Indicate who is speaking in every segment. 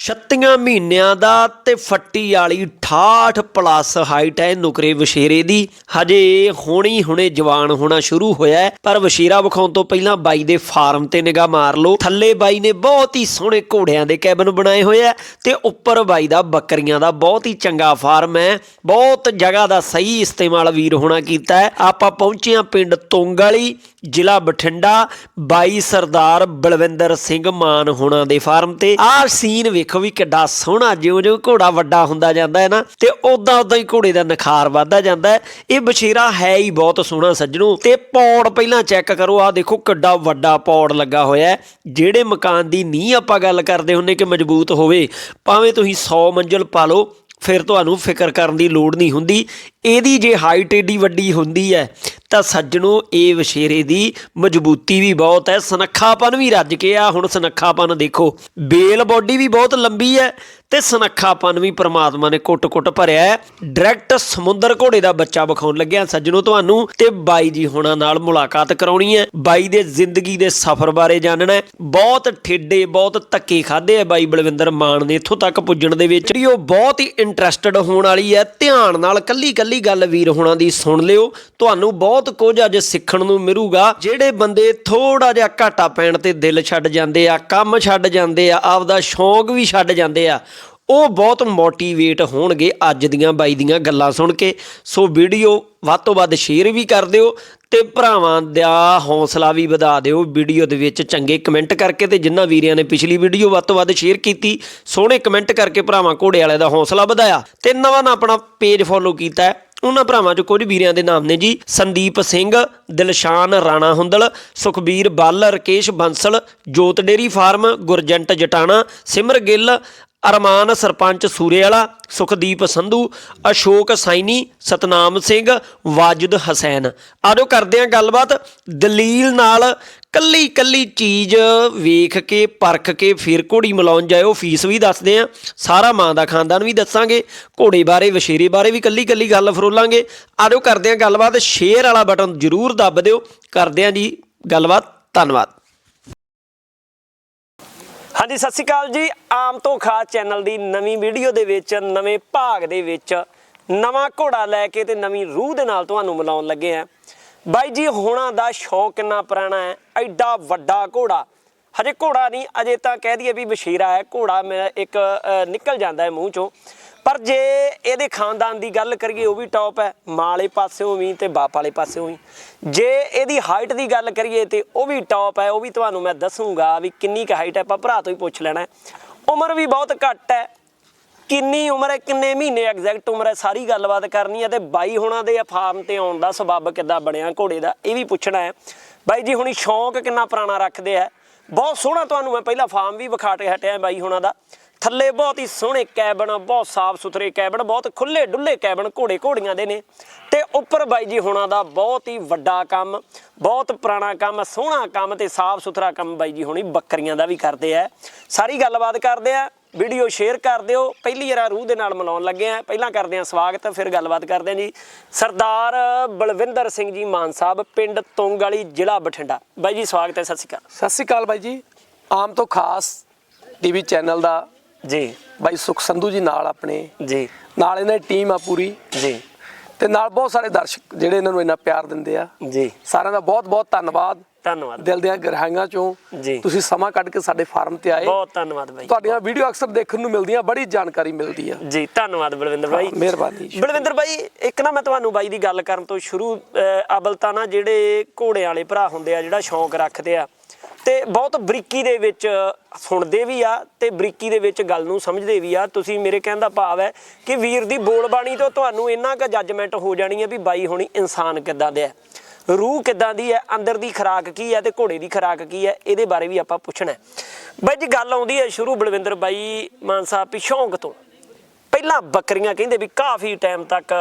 Speaker 1: ਛੱਤੀਆਂ ਮਹੀਨਿਆਂ ਦਾ ਤੇ ਫੱਟੀ ਵਾਲੀ 68 ਪਲੱਸ ਹਾਈਟ ਹੈ ਨੁਕਰੇ ਵਸ਼ੇਰੇ ਦੀ। ਹਜੇ ਹੋਣੀ ਹੁਣੇ ਜਵਾਨ ਹੋਣਾ ਸ਼ੁਰੂ ਹੋਇਆ ਹੈ, ਪਰ ਵਸ਼ੇਰਾ ਵਿਖਾਉਣ ਤੋਂ ਪਹਿਲਾਂ ਬਾਈ ਦੇ ਫਾਰਮ ਤੇ ਨਿਗਾਹ ਮਾਰ ਲਓ। ਥੱਲੇ ਬਾਈ ਨੇ ਬਹੁਤ ਹੀ ਸੋਹਣੇ ਘੋੜਿਆਂ ਦੇ ਕੈਬਨ ਬਣਾਏ ਹੋਏ ਆ ਤੇ ਉੱਪਰ ਬਾਈ ਦਾ ਬੱਕਰੀਆਂ ਦਾ ਬਹੁਤ ਹੀ ਚੰਗਾ ਫਾਰਮ ਹੈ। ਬਹੁਤ ਜਗ੍ਹਾ ਦਾ ਸਹੀ ਇਸਤੇਮਾਲ ਵੀਰ ਹੋਣਾ ਕੀਤਾ ਹੈ। ਆਪਾਂ ਪਹੁੰਚੇ ਹਾਂ ਪਿੰਡ ਤੁੰਗ ਵਾਲੀ ਜ਼ਿਲ੍ਹਾ ਬਠਿੰਡਾ। ਬਾਈ ਸਰਦਾਰ ਬਲਵਿੰਦਰ ਸਿੰਘ ਮਾਨ ਹੋਣਾ ਦੇ ਫਾਰਮ ਤੇ। ਆਹ ਸੀਨ ਵੇਖ ਦੇਖੋ ਵੀ ਕਿੱਡਾ ਸੋਹਣਾ ਜਿਉਂ-ਜਿਉਂ ਘੋੜਾ ਵੱਡਾ ਹੁੰਦਾ ਜਾਂਦਾ ਹੈ ਨਾ, ਤੇ ਉਦਾਂ ਉਦਾਂ ਹੀ ਘੋੜੇ ਦਾ ਨਖਾਰ ਵੱਧਦਾ ਜਾਂਦਾ ਹੈ। ਇਹ ਬਛੇਰਾ ਹੈ ਹੀ ਬਹੁਤ ਸੋਹਣਾ ਸੱਜਣੋ। ਤੇ ਪੌੜ ਪਹਿਲਾਂ ਚੈੱਕ ਕਰੋ, ਆਹ ਦੇਖੋ ਕਿੱਡਾ ਵੱਡਾ ਪੌੜ ਲੱਗਾ ਹੋਇਆ ਜਿਹੜੇ ਮਕਾਨ ਦੀ ਨੀਂਹ ਆਪਾਂ ਗੱਲ ਕਰਦੇ ਹੁੰਨੇ ਕਿ ਮਜ਼ਬੂਤ ਹੋਵੇ, ਭਾਵੇਂ ਤੁਸੀਂ 100 ਮੰਜ਼ਲ ਪਾ ਲਓ, ਫਿਰ ਤੁਹਾਨੂੰ ਫਿਕਰ ਕਰਨ ਦੀ ਲੋੜ ਨਹੀਂ ਹੁੰਦੀ। ਇਹਦੀ ਜੇ ਹਾਈਟ ਏਡੀ ਵੱਡੀ ਹੁੰਦੀ ਹੈ, ਤਾਂ ਸੱਜਣੋ ਇਹ ਵਸ਼ੇਰੇ ਦੀ ਮਜ਼ਬੂਤੀ ਵੀ ਬਹੁਤ ਹੈ। ਸਨੱਖਾਪਨ ਵੀ ਰੱਜ ਕੇ ਆ। ਹੁਣ ਸਨੱਖਾਪਨ ਦੇਖੋ, ਬੇਲ ਬੋਡੀ ਵੀ ਬਹੁਤ ਲੰਬੀ ਹੈ ਤੇ ਸਨੱਖਾਪਨ ਵੀ ਪ੍ਰਮਾਤਮਾ ਨੇ ਕੁੱਟ-ਕੁੱਟ ਭਰਿਆ ਹੈ। ਡਾਇਰੈਕਟ ਸਮੁੰਦਰ ਘੋੜੇ ਦਾ ਬੱਚਾ ਵਿਖਾਉਣ ਲੱਗਿਆ ਸੱਜਣੋ ਤੁਹਾਨੂੰ ਤੇ ਬਾਈ ਜੀ ਹੁਣਾਂ ਨਾਲ ਮੁਲਾਕਾਤ ਕਰਾਉਣੀ ਹੈ। ਬਾਈ ਦੇ ਜ਼ਿੰਦਗੀ ਦੇ ਸਫ਼ਰ ਬਾਰੇ ਜਾਣਨਾ ਹੈ। ਬਹੁਤ ਠੇਡੇ, ਬਹੁਤ ਧੱਕੇ ਖਾਦੇ ਆ ਬਾਈ ਬਲਵਿੰਦਰ ਮਾਨ ਨੇ ਇੱਥੋਂ ਤੱਕ ਪੁੱਜਣ ਦੇ ਵਿੱਚ। ਵੀ ਉਹ ਬਹੁਤ ਹੀ ਇੰਟਰਸਟਡ ਹੋਣ ਵਾਲੀ ਹੈ। ਧਿਆਨ ਨਾਲ ਕੱਲੀ ਕੱਲੀ ਗੱਲ ਵੀਰ ਹੋਣਾ ਦੀ ਸੁਣ ਲਿਓ, ਤੁਹਾਨੂੰ ਬਹੁਤ ਕੁਝ ਅੱਜ ਸਿੱਖਣ ਨੂੰ ਮਿਲੂਗਾ। ਜਿਹੜੇ ਬੰਦੇ ਥੋੜਾ ਜਿਹਾ ਘਾਟਾ ਪੈਣ ਤੇ ਦਿਲ ਛੱਡ ਜਾਂਦੇ ਆ, ਕੰਮ ਛੱਡ ਜਾਂਦੇ ਆ, ਆਪਦਾ ਸ਼ੌਂਕ ਵੀ ਛੱਡ ਜਾਂਦੇ ਆ, ਉਹ ਬਹੁਤ ਮੋਟੀਵੇਟ ਹੋਣਗੇ ਅੱਜ ਦੀਆਂ ਬਾਈ ਦੀਆਂ ਗੱਲਾਂ ਸੁਣ ਕੇ। ਸੋ ਵੀਡੀਓ ਵੱਧ ਤੋਂ ਵੱਧ ਸ਼ੇਅਰ ਵੀ ਕਰ ਦਿਓ ਤੇ ਭਰਾਵਾਂ ਦਾ ਹੌਸਲਾ ਵੀ ਵਧਾ ਦਿਓ ਵੀਡੀਓ ਦੇ ਵਿੱਚ ਚੰਗੇ ਕਮੈਂਟ ਕਰਕੇ ਤੇ ਜਿਨ੍ਹਾਂ ਵੀਰਿਆਂ ਨੇ ਪਿਛਲੀ ਵੀਡੀਓ ਵੱਧ ਤੋਂ ਵੱਧ ਸ਼ੇਅਰ ਕੀਤੀ, ਸੋਹਣੇ ਕਮੈਂਟ ਕਰਕੇ ਭਰਾਵਾਂ ਘੋੜੇ ਵਾਲੇ ਦਾ ਹੌਸਲਾ ਵਧਾਇਆ। ਤੇ ਨਵਾਂ ਨਾ ਆਪਣਾ ਪੇਜ ਫੋਲੋ ਕੀਤਾ ਉਹਨਾਂ ਭਰਾਵਾਂ ਚ ਕੁਝ ਵੀਰਿਆਂ ਦੇ ਨਾਮ ਨੇ ਜੀ, ਸੰਦੀਪ ਸਿੰਘ, ਦਿਲਸ਼ਾਨ ਰਾਣਾ ਹੁੰਦਲ, ਸੁਖਬੀਰ ਬੱਲ ਰਕੇਸ਼ ਬੰਸਲ, ਜੋਤ ਡੇਰੀ ਫਾਰਮ, ਗੁਰਜੰਟ ਜਟਾਣਾ, ਸਿਮਰ ਗਿੱਲ ਅਰਮਾਨ ਸਰਪੰਚ ਸੂਰੇ ਵਾਲਾ ਸੁਖਦੀਪ ਸੰਧੂ, ਅਸ਼ੋਕ ਸਾਈਨੀ ਸਤਨਾਮ ਸਿੰਘ, ਵਾਜਿਦ ਹਸੈਨ। ਆਜੋ ਕਰਦੇ ਹਾਂ ਗੱਲਬਾਤ। ਦਲੀਲ ਨਾਲ ਕੱਲੀ ਕੱਲੀ ਚੀਜ਼ ਵੇਖ ਕੇ, ਪਰਖ ਕੇ ਫਿਰ ਘੋੜੀ ਮਿਲਾਉਣ ਜਾਇਓ। ਫੀਸ ਵੀ ਦੱਸਦੇ ਆ ਸਾਰਾ ਮਾਂ ਦਾ ਖਾਨਦਾਨ ਵੀ ਦੱਸਾਂਗੇ। ਘੋੜੇ ਬਾਰੇ ਵਸ਼ੇਰੇ ਬਾਰੇ ਵੀ ਕੱਲੀ ਕੱਲੀ ਗੱਲ ਫਰੋਲਾਂਗੇ। ਆਜੋ ਕਰਦੇ ਹਾਂ ਗੱਲਬਾਤ। ਸ਼ੇਅਰ ਵਾਲਾ ਬਟਨ ਜ਼ਰੂਰ ਦੱਬ ਦਿਓ। ਕਰਦੇ ਹਾਂ ਜੀ ਗੱਲਬਾਤ। ਧੰਨਵਾਦ। ਹਾਂਜੀ, ਸਤਿ ਸ਼੍ਰੀ ਅਕਾਲ ਜੀ। ਆਮ ਤੋਂ ਖਾਸ ਚੈਨਲ ਦੀ ਨਵੀਂ ਵੀਡੀਓ ਦੇ ਵਿੱਚ, ਨਵੇਂ ਭਾਗ ਦੇ ਵਿੱਚ ਨਵਾਂ ਘੋੜਾ ਲੈ ਕੇ ਤੇ ਨਵੀਂ ਰੂਹ ਦੇ ਨਾਲ ਤੁਹਾਨੂੰ ਮਿਲਾਉਣ ਲੱਗੇ ਆ ਬਾਈ ਜੀ, ਹੋਣਾ ਦਾ ਸ਼ੌਕ ਕਿੰਨਾ ਪੁਰਾਣਾ ਹੈ? ਐਡਾ ਵੱਡਾ ਘੋੜਾ। ਹਜੇ ਘੋੜਾ ਨਹੀਂ, ਅਜੇ ਤਾਂ ਕਹਿ ਦਈਏ ਵੀ ਬਸ਼ੀਰਾ ਹੈ। ਘੋੜਾ ਮੇਰਾ ਇੱਕ ਨਿਕਲ ਜਾਂਦਾ ਹੈ ਮੂੰਹ ਚੋਂ। ਪਰ ਜੇ ਇਹਦੇ ਖਾਨਦਾਨ ਦੀ ਗੱਲ ਕਰੀਏ, ਉਹ ਵੀ ਟੌਪ ਹੈ। ਮਾਂ ਵਾਲੇ ਪਾਸਿਓਂ ਵੀ ਤੇ ਬਾਪ ਵਾਲੇ ਪਾਸਿਓਂ ਵੀ। ਜੇ ਇਹਦੀ ਹਾਈਟ ਦੀ ਗੱਲ ਕਰੀਏ ਤੇ ਉਹ ਵੀ ਟੌਪ ਹੈ, ਉਹ ਵੀ ਤੁਹਾਨੂੰ ਮੈਂ ਦੱਸੂਗਾ ਵੀ ਕਿੰਨੀ ਕੁ ਹਾਈਟ ਹੈ। ਆਪਾਂ ਭਰਾ ਤੋਂ ਹੀ ਪੁੱਛ ਲੈਣਾ ਉਮਰ ਵੀ ਬਹੁਤ ਘੱਟ ਹੈ। ਕਿੰਨੀ ਉਮਰ ਹੈ, ਕਿੰਨੇ ਮਹੀਨੇ ਐਗਜ਼ੈਕਟ ਉਮਰ ਹੈ, ਸਾਰੀ ਗੱਲਬਾਤ ਕਰਨੀ ਹੈ ਤੇ ਬਾਈ ਹੁਣਾਂ ਦੇ ਫਾਰਮ ਤੇ ਆਉਣ ਦਾ ਸਬੱਬ ਕਿੱਦਾਂ ਬਣਿਆ, ਘੋੜੇ ਦਾ, ਇਹ ਵੀ ਪੁੱਛਣਾ ਹੈ। ਬਾਈ ਜੀ, ਹੁਣੀ ਸ਼ੌਂਕ ਕਿੰਨਾ ਪੁਰਾਣਾ ਰੱਖਦੇ ਆ ਬਹੁਤ ਸੋਹਣਾ ਤੁਹਾਨੂੰ ਮੈਂ ਪਹਿਲਾਂ ਫਾਰਮ ਵੀ ਵਿਖਾ ਕੇ ਹਟਿਆ ਬਾਈ ਹੁਣਾਂ ਦਾ। ਥੱਲੇ ਬਹੁਤ ਹੀ ਸੋਹਣੇ ਕੈਬਨ, ਬਹੁਤ ਸਾਫ਼ ਸੁਥਰੇ ਕੈਬਨ, ਬਹੁਤ ਖੁੱਲੇ ਡੁੱਲੇ ਕੈਬਨ, ਘੋੜੇ ਘੋੜੀਆਂ ਦੇ ਨੇ। ਤੇ ਉੱਪਰ ਬਾਈ ਜੀ ਹੋਣਾ ਦਾ ਬਹੁਤ ਹੀ ਵੱਡਾ ਕੰਮ, ਬਹੁਤ ਪੁਰਾਣਾ ਕੰਮ, ਸੋਹਣਾ ਕੰਮ ਤੇ ਸਾਫ਼ ਸੁਥਰਾ ਕੰਮ ਬਾਈ ਜੀ ਹੋਣੀ ਬੱਕਰੀਆਂ ਦਾ ਵੀ ਕਰਦੇ ਆ। ਸਾਰੀ ਗੱਲਬਾਤ ਕਰਦੇ ਆ, ਵੀਡੀਓ ਸ਼ੇਅਰ ਕਰ ਦਿਓ। ਪਹਿਲੀ ਵਾਰ ਰੂਹ ਦੇ ਨਾਲ ਮਿਲਾਉਣ ਲੱਗੇ ਆ। ਪਹਿਲਾਂ ਕਰਦੇ ਆ ਸਵਾਗਤ, ਫਿਰ ਗੱਲਬਾਤ ਕਰਦੇ ਆ ਜੀ। ਸਰਦਾਰ ਬਲਵਿੰਦਰ ਸਿੰਘ ਜੀ ਮਾਨ ਸਾਹਿਬ, ਪਿੰਡ ਤੁੰਗ ਵਾਲੀ ਜ਼ਿਲ੍ਹਾ ਬਠਿੰਡਾ। ਬਾਈ ਜੀ, ਸਵਾਗਤ ਹੈ, ਸਤਿ ਸ਼੍ਰੀ ਅਕਾਲ।
Speaker 2: ਸਤਿ ਸ਼੍ਰੀ ਅਕਾਲ ਬਾਈ ਜੀ। ਆਮ ਤੋਂ ਖਾਸ ਟੀਵੀ ਚੈਨਲ ਦਾ
Speaker 1: ਜੀ।
Speaker 2: ਬਾਈ ਸੁਖ ਸੰਧੂ ਜੀ ਨਾਲ ਆਪਣੇ।
Speaker 1: ਜੀ।
Speaker 2: ਨਾਲ ਇਹਨਾਂ ਦੀ ਟੀਮ ਆ ਪੂਰੀ।
Speaker 1: ਜੀ।
Speaker 2: ਤੇ ਨਾਲ ਬਹੁਤ ਸਾਰੇ ਦਰਸ਼ਕ ਜਿਹੜੇ ਇਹਨਾਂ ਨੂੰ ਇੰਨਾ ਪਿਆਰ ਦਿੰਦੇ ਆ।
Speaker 1: ਜੀ।
Speaker 2: ਸਾਰਿਆਂ ਦਾ ਬਹੁਤ ਬਹੁਤ ਧੰਨਵਾਦ।
Speaker 1: ਧੰਨਵਾਦ।
Speaker 2: ਦਿਲ ਦੀਆਂ ਗਹਿਰਾਈਆਂ ਚੋਂ
Speaker 1: ਜੀ।
Speaker 2: ਤੁਸੀਂ ਸਮਾਂ ਕੱਢ ਕੇ ਸਾਡੇ ਫਾਰਮ ਤੇ ਆਏ।
Speaker 1: ਬਹੁਤ ਧੰਨਵਾਦ ਬਾਈ।
Speaker 2: ਤੁਹਾਡੀਆਂ ਵੀਡੀਓ ਅਕਸਰ ਦੇਖਣ ਨੂੰ ਮਿਲਦੀਆਂ ਬੜੀ ਜਾਣਕਾਰੀ ਮਿਲਦੀ ਆ।
Speaker 1: ਜੀ ਧੰਨਵਾਦ ਬਲਵਿੰਦਰ ਬਾਈ।
Speaker 2: ਮਿਹਰਬਾਨੀ।
Speaker 1: ਬਲਵਿੰਦਰ ਬਾਈ ਇੱਕ ਨਾ ਮੈਂ ਤੁਹਾਨੂੰ ਬਾਈ ਦੀ ਗੱਲ ਕਰਨ ਤੋਂ ਸ਼ੁਰੂ ਅਵਲ ਤਾਂ ਨਾ ਜਿਹੜੇ ਘੋੜਿਆਂ ਵਾਲੇ ਭਰਾ ਹੁੰਦੇ ਆ ਜਿਹੜਾ ਸ਼ੌਂਕ ਰੱਖਦੇ ਆ ਤੇ ਬਹੁਤ ਬਰੀਕੀ ਦੇ ਵਿੱਚ ਸੁਣਦੇ ਵੀ ਆ ਤੇ ਬਰੀਕੀ ਦੇ ਵਿੱਚ ਗੱਲ ਨੂੰ ਸਮਝਦੇ ਵੀ ਆ। ਤੁਸੀਂ ਮੇਰੇ ਕਹਿਣ ਦਾ ਭਾਵ ਹੈ ਕਿ ਵੀਰ ਦੀ ਬੋਲਬਾਣੀ ਤੋਂ ਤੁਹਾਨੂੰ ਇੰਨਾ ਕੁ ਜੱਜਮੈਂਟ ਹੋ ਜਾਣੀ ਹੈ ਵੀ ਬਾਈ ਹੋਣੀ ਇਨਸਾਨ ਕਿੱਦਾਂ ਦੇ ਹੈ ਰੂਹ ਕਿੱਦਾਂ ਦੀ ਹੈ, ਅੰਦਰ ਦੀ ਖੁਰਾਕ ਕੀ ਹੈ ਤੇ ਘੋੜੇ ਦੀ ਖੁਰਾਕ ਕੀ ਹੈ, ਇਹਦੇ ਬਾਰੇ ਵੀ ਆਪਾਂ ਪੁੱਛਣਾ ਹੈ। ਬਾਈ ਜੀ, ਗੱਲ ਆਉਂਦੀ ਹੈ ਸ਼ੁਰੂ ਬਲਵਿੰਦਰ ਬਾਈ ਮਾਨ ਸਾਹਿਬ ਵੀ ਤੋਂ। ਪਹਿਲਾਂ ਬੱਕਰੀਆਂ ਕਹਿੰਦੇ ਵੀ ਕਾਫੀ ਟਾਈਮ ਤੱਕ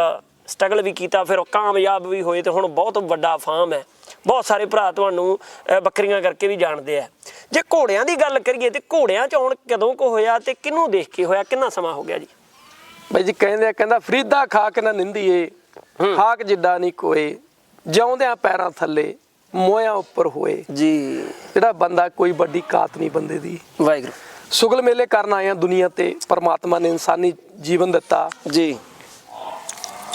Speaker 1: ਸਟਰਗਲ ਵੀ ਕੀਤਾ ਫਿਰ ਉਹ ਕਾਮਯਾਬ ਵੀ ਹੋਏ ਤੇ ਹੁਣ ਬਹੁਤ ਵੱਡਾ ਫਾਰਮ ਹੈ। ਬਹੁਤ ਸਾਰੇ ਭਰਾ ਤੁਹਾਨੂੰ ਬੱਕਰੀਆਂ ਕਰਕੇ ਵੀ ਜਾਣਦੇ ਆ। ਜੇ ਘੋੜਿਆਂ ਦੀ ਗੱਲ ਕਰੀਏ ਤੇ ਘੋੜਿਆਂ ਚ ਆਉਣ ਕਦੋਂ ਕੋ ਹੋਇਆ ਤੇ ਕਿਹਨੂੰ ਦੇਖ ਕੇ ਹੋਇਆ ਕਿੰਨਾ ਸਮਾਂ ਹੋ ਗਿਆ ਜੀ?
Speaker 2: ਬਾਈ ਜੀ ਕਹਿੰਦੇ ਆ ਕਹਿੰਦਾ ਫਰੀਦਾ ਖਾ ਕੇ ਨਾ ਨਿੰਦੀਏ ਖਾਕ ਜਿੱਡਾ ਨਹੀਂ ਕੋਏ ਜਿਉਂਦਿਆਂ ਪੈਰਾਂ ਥੱਲੇ ਮੋਇਆਂ ਉੱਪਰ ਹੋਏ।
Speaker 1: ਜੀ।
Speaker 2: ਜਿਹੜਾ ਬੰਦਾ ਕੋਈ ਵੱਡੀ ਕਾਤ ਨਹੀਂ ਬੰਦੇ ਦੀ।
Speaker 1: ਵਾਹਿਗੁਰੂ।
Speaker 2: ਸੁਗਲ ਮੇਲੇ ਕਰਨ ਆਏ ਆ ਦੁਨੀਆ ਤੇ ਪਰਮਾਤਮਾ ਨੇ ਇਨਸਾਨੀ ਜੀਵਨ ਦਿੱਤਾ।
Speaker 1: ਜੀ।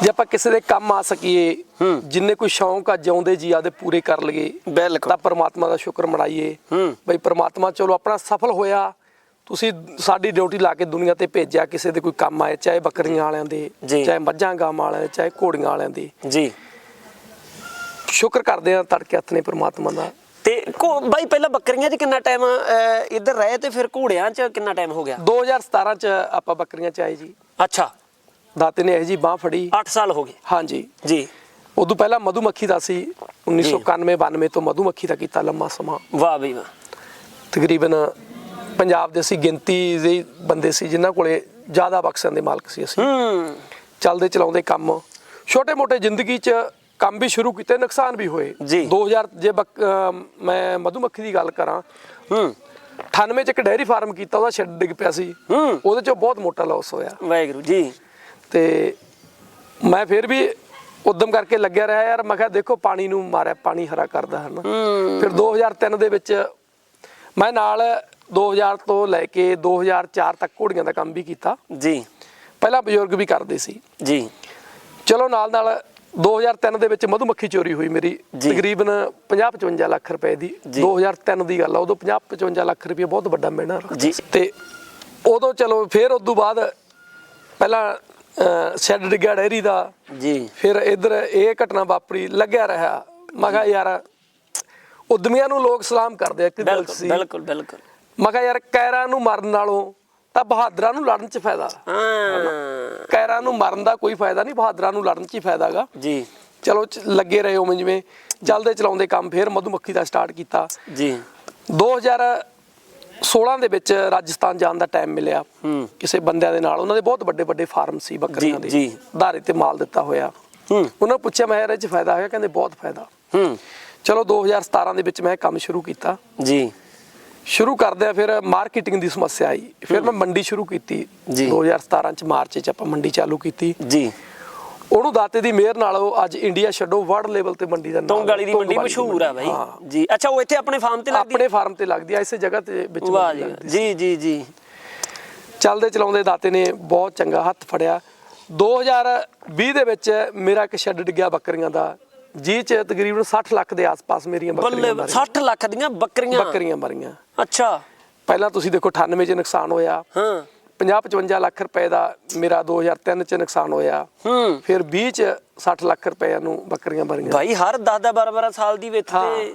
Speaker 2: ਜੇ ਆਪਾਂ ਕਿਸੇ ਦੇ ਕੰਮ ਆ ਸਕੀਏ। ਜਿੰਨੇ ਕੋਈ ਸ਼ੌਂਕ ਆ ਜਿਉਂਦੇ ਜੀ ਆਦੇ ਪੂਰੇ ਕਰ ਲਈਏ
Speaker 1: ਬਿਲਕੁਲ।
Speaker 2: ਤਾਂ ਪਰਮਾਤਮਾ ਦਾ ਸ਼ੁਕਰ ਮਨਾਈਏ।
Speaker 1: ਹੂੰ।
Speaker 2: ਬਈ ਪਰਮਾਤਮਾ ਚਲੋ ਆਪਣਾ ਸਫਲ ਹੋਇਆ ਤੁਸੀਂ ਸਾਡੀ ਡਿਊਟੀ ਲਾ ਕੇ ਦੁਨੀਆ ਤੇ ਭੇਜਿਆ ਕਿਸੇ ਦੇ ਕੋਈ ਕੰਮ ਆਏ ਚਾਹੇ ਬੱਕਰੀਆਂ ਵਾਲਿਆਂ ਦੇ
Speaker 1: ਜੀ।
Speaker 2: ਚਾਹੇ ਮੱਝਾਂ ਗਾਵਾਂ ਵਾਲਿਆਂ ਦੇ ਚਾਹੇ ਘੋੜੀਆਂ ਵਾਲਿਆਂ ਦੇ।
Speaker 1: ਜੀ।
Speaker 2: ਸ਼ੁਕਰ ਕਰਦੇ ਆ ਤੜਕੇ ਹੱਥ ਨੇ ਪਰਮਾਤਮਾ ਦਾ।
Speaker 1: ਤੇ ਕੋ ਬਾਈ ਪਹਿਲਾਂ ਬੱਕਰੀਆਂ 'ਚ ਕਿੰਨਾ ਟਾਈਮ ਇੱਧਰ ਰਹੇ ਤੇ ਫਿਰ ਘੋੜਿਆਂ 'ਚ ਕਿੰਨਾ ਟਾਈਮ ਹੋ ਗਿਆ?
Speaker 2: 2017 ਚ ਆਪਾਂ ਬੱਕਰੀਆਂ ਚ ਆਏ ਜੀ।
Speaker 1: ਅੱਛਾ।
Speaker 2: ਦਾਤੇ ਨੇ ਇਹ ਜੀ ਬਾਹ ਫੜੀ।
Speaker 1: 8 ਸਾਲ ਹੋ ਗਏ।
Speaker 2: ਹਾਂਜੀ।
Speaker 1: ਜੀ।
Speaker 2: ਉਦੋਂ ਪਹਿਲਾਂ ਮਧੂਮੱਖੀ ਦਾ ਸੀ 1991 92 ਤੋਂ ਮਧੂਮੱਖੀ ਦਾ ਕੀਤਾ ਲੰਮਾ ਸਮਾਂ।
Speaker 1: ਵਾਹ ਬਈ ਵਾਹ।
Speaker 2: ਤਕਰੀਬਨ ਪੰਜਾਬ ਦੇ ਅਸੀਂ ਗਿਣਤੀ ਦੇ ਬੰਦੇ ਸੀ ਜਿਨ੍ਹਾਂ ਕੋਲੇ ਜ਼ਿਆਦਾ ਬਕਸਿਆਂ ਦੇ ਮਾਲਕ ਸੀ ਅਸੀਂ।
Speaker 1: ਹੂੰ।
Speaker 2: ਚੱਲਦੇ ਚਲਾਉਂਦੇ ਕੰਮ। ਛੋਟੇ ਮੋਟੇ ਜ਼ਿੰਦਗੀ 'ਚ ਕੰਮ ਵੀ ਸ਼ੁਰੂ ਕੀਤੇ ਨੁਕਸਾਨ ਵੀ ਹੋਏ।
Speaker 1: ਜੀ।
Speaker 2: 2000 ਜੇ ਬੱਕ- ਮੈਂ ਮਧੂਮੱਖੀ ਦੀ ਗੱਲ ਕਰਾਂ।
Speaker 1: ਹੂੰ।
Speaker 2: 98 'ਚ ਇੱਕ ਡੈਰੀ ਫਾਰਮ ਕੀਤਾ ਉਹਦਾ ਸ਼ੈੱਡ ਡਿੱਗ ਪਿਆ ਸੀ।
Speaker 1: ਹੂੰ।
Speaker 2: ਉਹਦੇ 'ਚੋਂ ਬਹੁਤ ਮੋਟਾ ਲਾਸ ਹੋਇਆ।
Speaker 1: ਵਾਹਿਗੁਰੂ ਜੀ।
Speaker 2: ਤੇ ਮੈਂ ਫਿਰ ਵੀ ਉਦਮ ਕਰਕੇ ਲੱਗਿਆ ਰਿਹਾ ਯਾਰ ਮੈਂ ਕਿਹਾ ਦੇਖੋ ਪਾਣੀ ਨੂੰ ਮਾਰਿਆ ਪਾਣੀ ਹਰਾ ਕਰਦਾ ਹੈ ਨਾ।
Speaker 1: ਹੂੰ।
Speaker 2: ਫਿਰ 2003 ਦੇ ਵਿੱਚ ਮੈਂ ਨਾਲ 2000 ਤੋਂ ਲੈ ਕੇ 2004 ਤੱਕ ਘੋੜੀਆਂ ਦਾ ਕੰਮ ਵੀ ਕੀਤਾ।
Speaker 1: ਜੀ।
Speaker 2: ਪਹਿਲਾਂ ਬਜ਼ੁਰਗ ਵੀ ਕਰਦੇ ਸੀ।
Speaker 1: ਜੀ।
Speaker 2: ਚਲੋ ਨਾਲ ਨਾਲ 2003 ਦੇ ਵਿੱਚ ਮਧੂਮੱਖੀ ਚੋਰੀ ਹੋਈ ਮੇਰੀ। ਤਕਰੀਬਨ 50-55 ਲੱਖ ਰੁਪਏ ਦੀ।
Speaker 1: ਜੀ।
Speaker 2: 2003 ਦੀ ਗੱਲ ਆ ਉਦੋਂ 50-55 ਲੱਖ ਰੁਪਏ ਬਹੁਤ ਵੱਡਾ ਮਹਿਣਾ
Speaker 1: ਜੀ।
Speaker 2: ਤੇ ਉਦੋਂ ਚਲੋ ਫਿਰ ਉਸ ਤੋਂ ਬਾਅਦ ਪਹਿਲਾਂ ਸ਼ੈੱਡ ਡਿੱਗਿਆ ਡੈਰੀ ਦਾ।
Speaker 1: ਜੀ।
Speaker 2: ਫਿਰ ਇੱਧਰ ਇਹ ਘਟਨਾ ਵਾਪਰੀ ਲੱਗਿਆ ਰਿਹਾ। ਮੈਂ ਕਿਹਾ ਯਾਰ ਉਦਮੀਆਂ ਨੂੰ ਲੋਕ ਸਲਾਮ ਕਰਦੇ ਆ ਗੱਲ
Speaker 1: ਬਿਲਕੁਲ
Speaker 2: ਸੀ।
Speaker 1: ਬਿਲਕੁਲ ਬਿਲਕੁਲ।
Speaker 2: ਮੈਂ ਕਿਹਾ ਯਾਰ ਕੈਰਾਂ ਨੂੰ ਮਰਨ ਨਾਲੋਂ ਤਾਂ ਬਹਾਦਰਾਂ ਨੂੰ ਲੜਨ 'ਚ ਫਾਇਦਾ।
Speaker 1: ਹਾਂ।
Speaker 2: ਕੈਰਾਂ ਨੂੰ ਮਰਨ ਦਾ ਕੋਈ ਫਾਇਦਾ ਨਹੀਂ ਬਹਾਦਰਾਂ ਨੂੰ ਲੜਨ 'ਚ ਹੀ ਫਾਇਦਾਗਾ
Speaker 1: ਜੀ।
Speaker 2: ਚਲੋ ਲੱਗੇ ਰਹੇ ਹੋ ਜਿਵੇਂ। ਚੱਲਦੇ ਚਲਾਉਂਦੇ ਕੰਮ ਫੇਰ ਮਧੂਮੱਖੀ ਦਾ ਸਟਾਰਟ ਕੀਤਾ।
Speaker 1: ਜੀ।
Speaker 2: 2016 ਦੇ ਵਿੱਚ ਰਾਜਸਥਾਨ ਜਾਣ ਦਾ ਟਾਈਮ ਮਿਲਿਆ। ਕਿਸੇ ਬੰਦਿਆਂ ਦੇ ਨਾਲ। ਉਹਨਾਂ ਦੇ ਬਹੁਤ ਵੱਡੇ ਵੱਡੇ ਫਾਰਮ ਸੀ ਬੱਕਰੀਆਂ ਦੇ। ਧਾਰੇ ਤੇ ਮਾਲ ਦਿੱਤਾ ਹੋਇਆ। ਉਹਨਾਂ ਨੂੰ ਪੁੱਛਿਆ ਮੈਂ ਇਹਦੇ 'ਚ ਫਾਇਦਾ ਹੋਇਆ? ਕਹਿੰਦੇ ਬਹੁਤ ਫਾਇਦਾ।
Speaker 1: ਹੂੰ।
Speaker 2: ਚਲੋ 2017 ਦੇ ਵਿੱਚ ਮੈਂ ਕੰਮ ਸ਼ੁਰੂ ਕੀਤਾ।
Speaker 1: ਜੀ।
Speaker 2: ਸ਼ੁਰੂ ਕਰਦਿਆਂ ਫਿਰ ਮਾਰਕੀਟਿੰਗ ਦੀ ਸਮੱਸਿਆ ਆਈ। ਫਿਰ ਮੈਂ ਮੰਡੀ ਸ਼ੁਰੂ ਕੀਤੀ।
Speaker 1: ਜੀ।
Speaker 2: 2017 ਚ ਮਾਰਚ ਚ ਆਪਾਂ ਮੰਡੀ ਚਾਲੂ ਕੀਤੀ।
Speaker 1: ਜੀ।
Speaker 2: ਉਹਨੂੰ ਦਾਤੇ ਦੀ ਮਿਹਰ ਨਾਲ ਉਹ ਅੱਜ ਇੰਡੀਆ ਛੱਡੋ ਵਰਲਡ ਲੈਵਲ ਤੇ ਮੰਡੀ ਦਾ ਨਾਮ
Speaker 1: ਤੁੰਗ ਵਾਲੀ ਦੀ ਮੰਡੀ ਮਸ਼ਹੂਰ ਆ ਬਾਈ। ਜੀ ਅੱਛਾ ਉਹ ਇੱਥੇ ਆਪਣੇ ਫਾਰਮ ਤੇ ਲੱਗਦੀ
Speaker 2: ਆਪਣੇ ਫਾਰਮ ਤੇ ਲੱਗਦੀ ਆ ਇਸੇ ਜਗ੍ਹਾ ਤੇ ਵਿੱਚ
Speaker 1: ਵਾਹ ਜੀ। ਜੀ ਜੀ
Speaker 2: ਚੱਲਦੇ ਚਲਾਉਂਦੇ ਦਾਤੇ ਨੇ ਬਹੁਤ ਚੰਗਾ ਹੱਥ ਫੜਿਆ। 2020 ਦੇ ਵਿੱਚ ਮੇਰਾ ਇੱਕ ਸ਼ੈੱਡ ਡਿੱਗਿਆ ਬੱਕਰੀਆਂ ਦਾ। ਜੀ ਚ ਤਕਰੀਬਨ 60 ਲੱਖ ਦੇ ਆਸ-ਪਾਸ ਮੇਰੀਆਂ ਬੱਕਰੀਆਂ ਮਰੀਆਂ।
Speaker 1: 60 ਲੱਖ ਦੀਆਂ ਬੱਕਰੀਆਂ?
Speaker 2: ਬੱਕਰੀਆਂ ਮਰੀਆਂ।
Speaker 1: ਅੱਛਾ।
Speaker 2: ਪਹਿਲਾਂ ਤੁਸੀਂ ਦੇਖੋ 98 ਚ ਨੁਕਸਾਨ ਹੋਇਆ।
Speaker 1: ਹਾਂ।
Speaker 2: 50-55 ਲੱਖ ਰੁਪਏ ਦਾ ਮੇਰਾ 2003 ਚ ਨੁਕਸਾਨ ਹੋਇਆ।
Speaker 1: ਹੂੰ।
Speaker 2: ਫਿਰ 20 ਚ 60 ਲੱਖ ਰੁਪਏ ਨੂੰ ਬੱਕਰੀਆਂ ਮਰੀਆਂ
Speaker 1: ਭਾਈ ਹਰ 10 10 12 12 ਸਾਲ ਦੀ ਵਿੱਚ। ਤੇ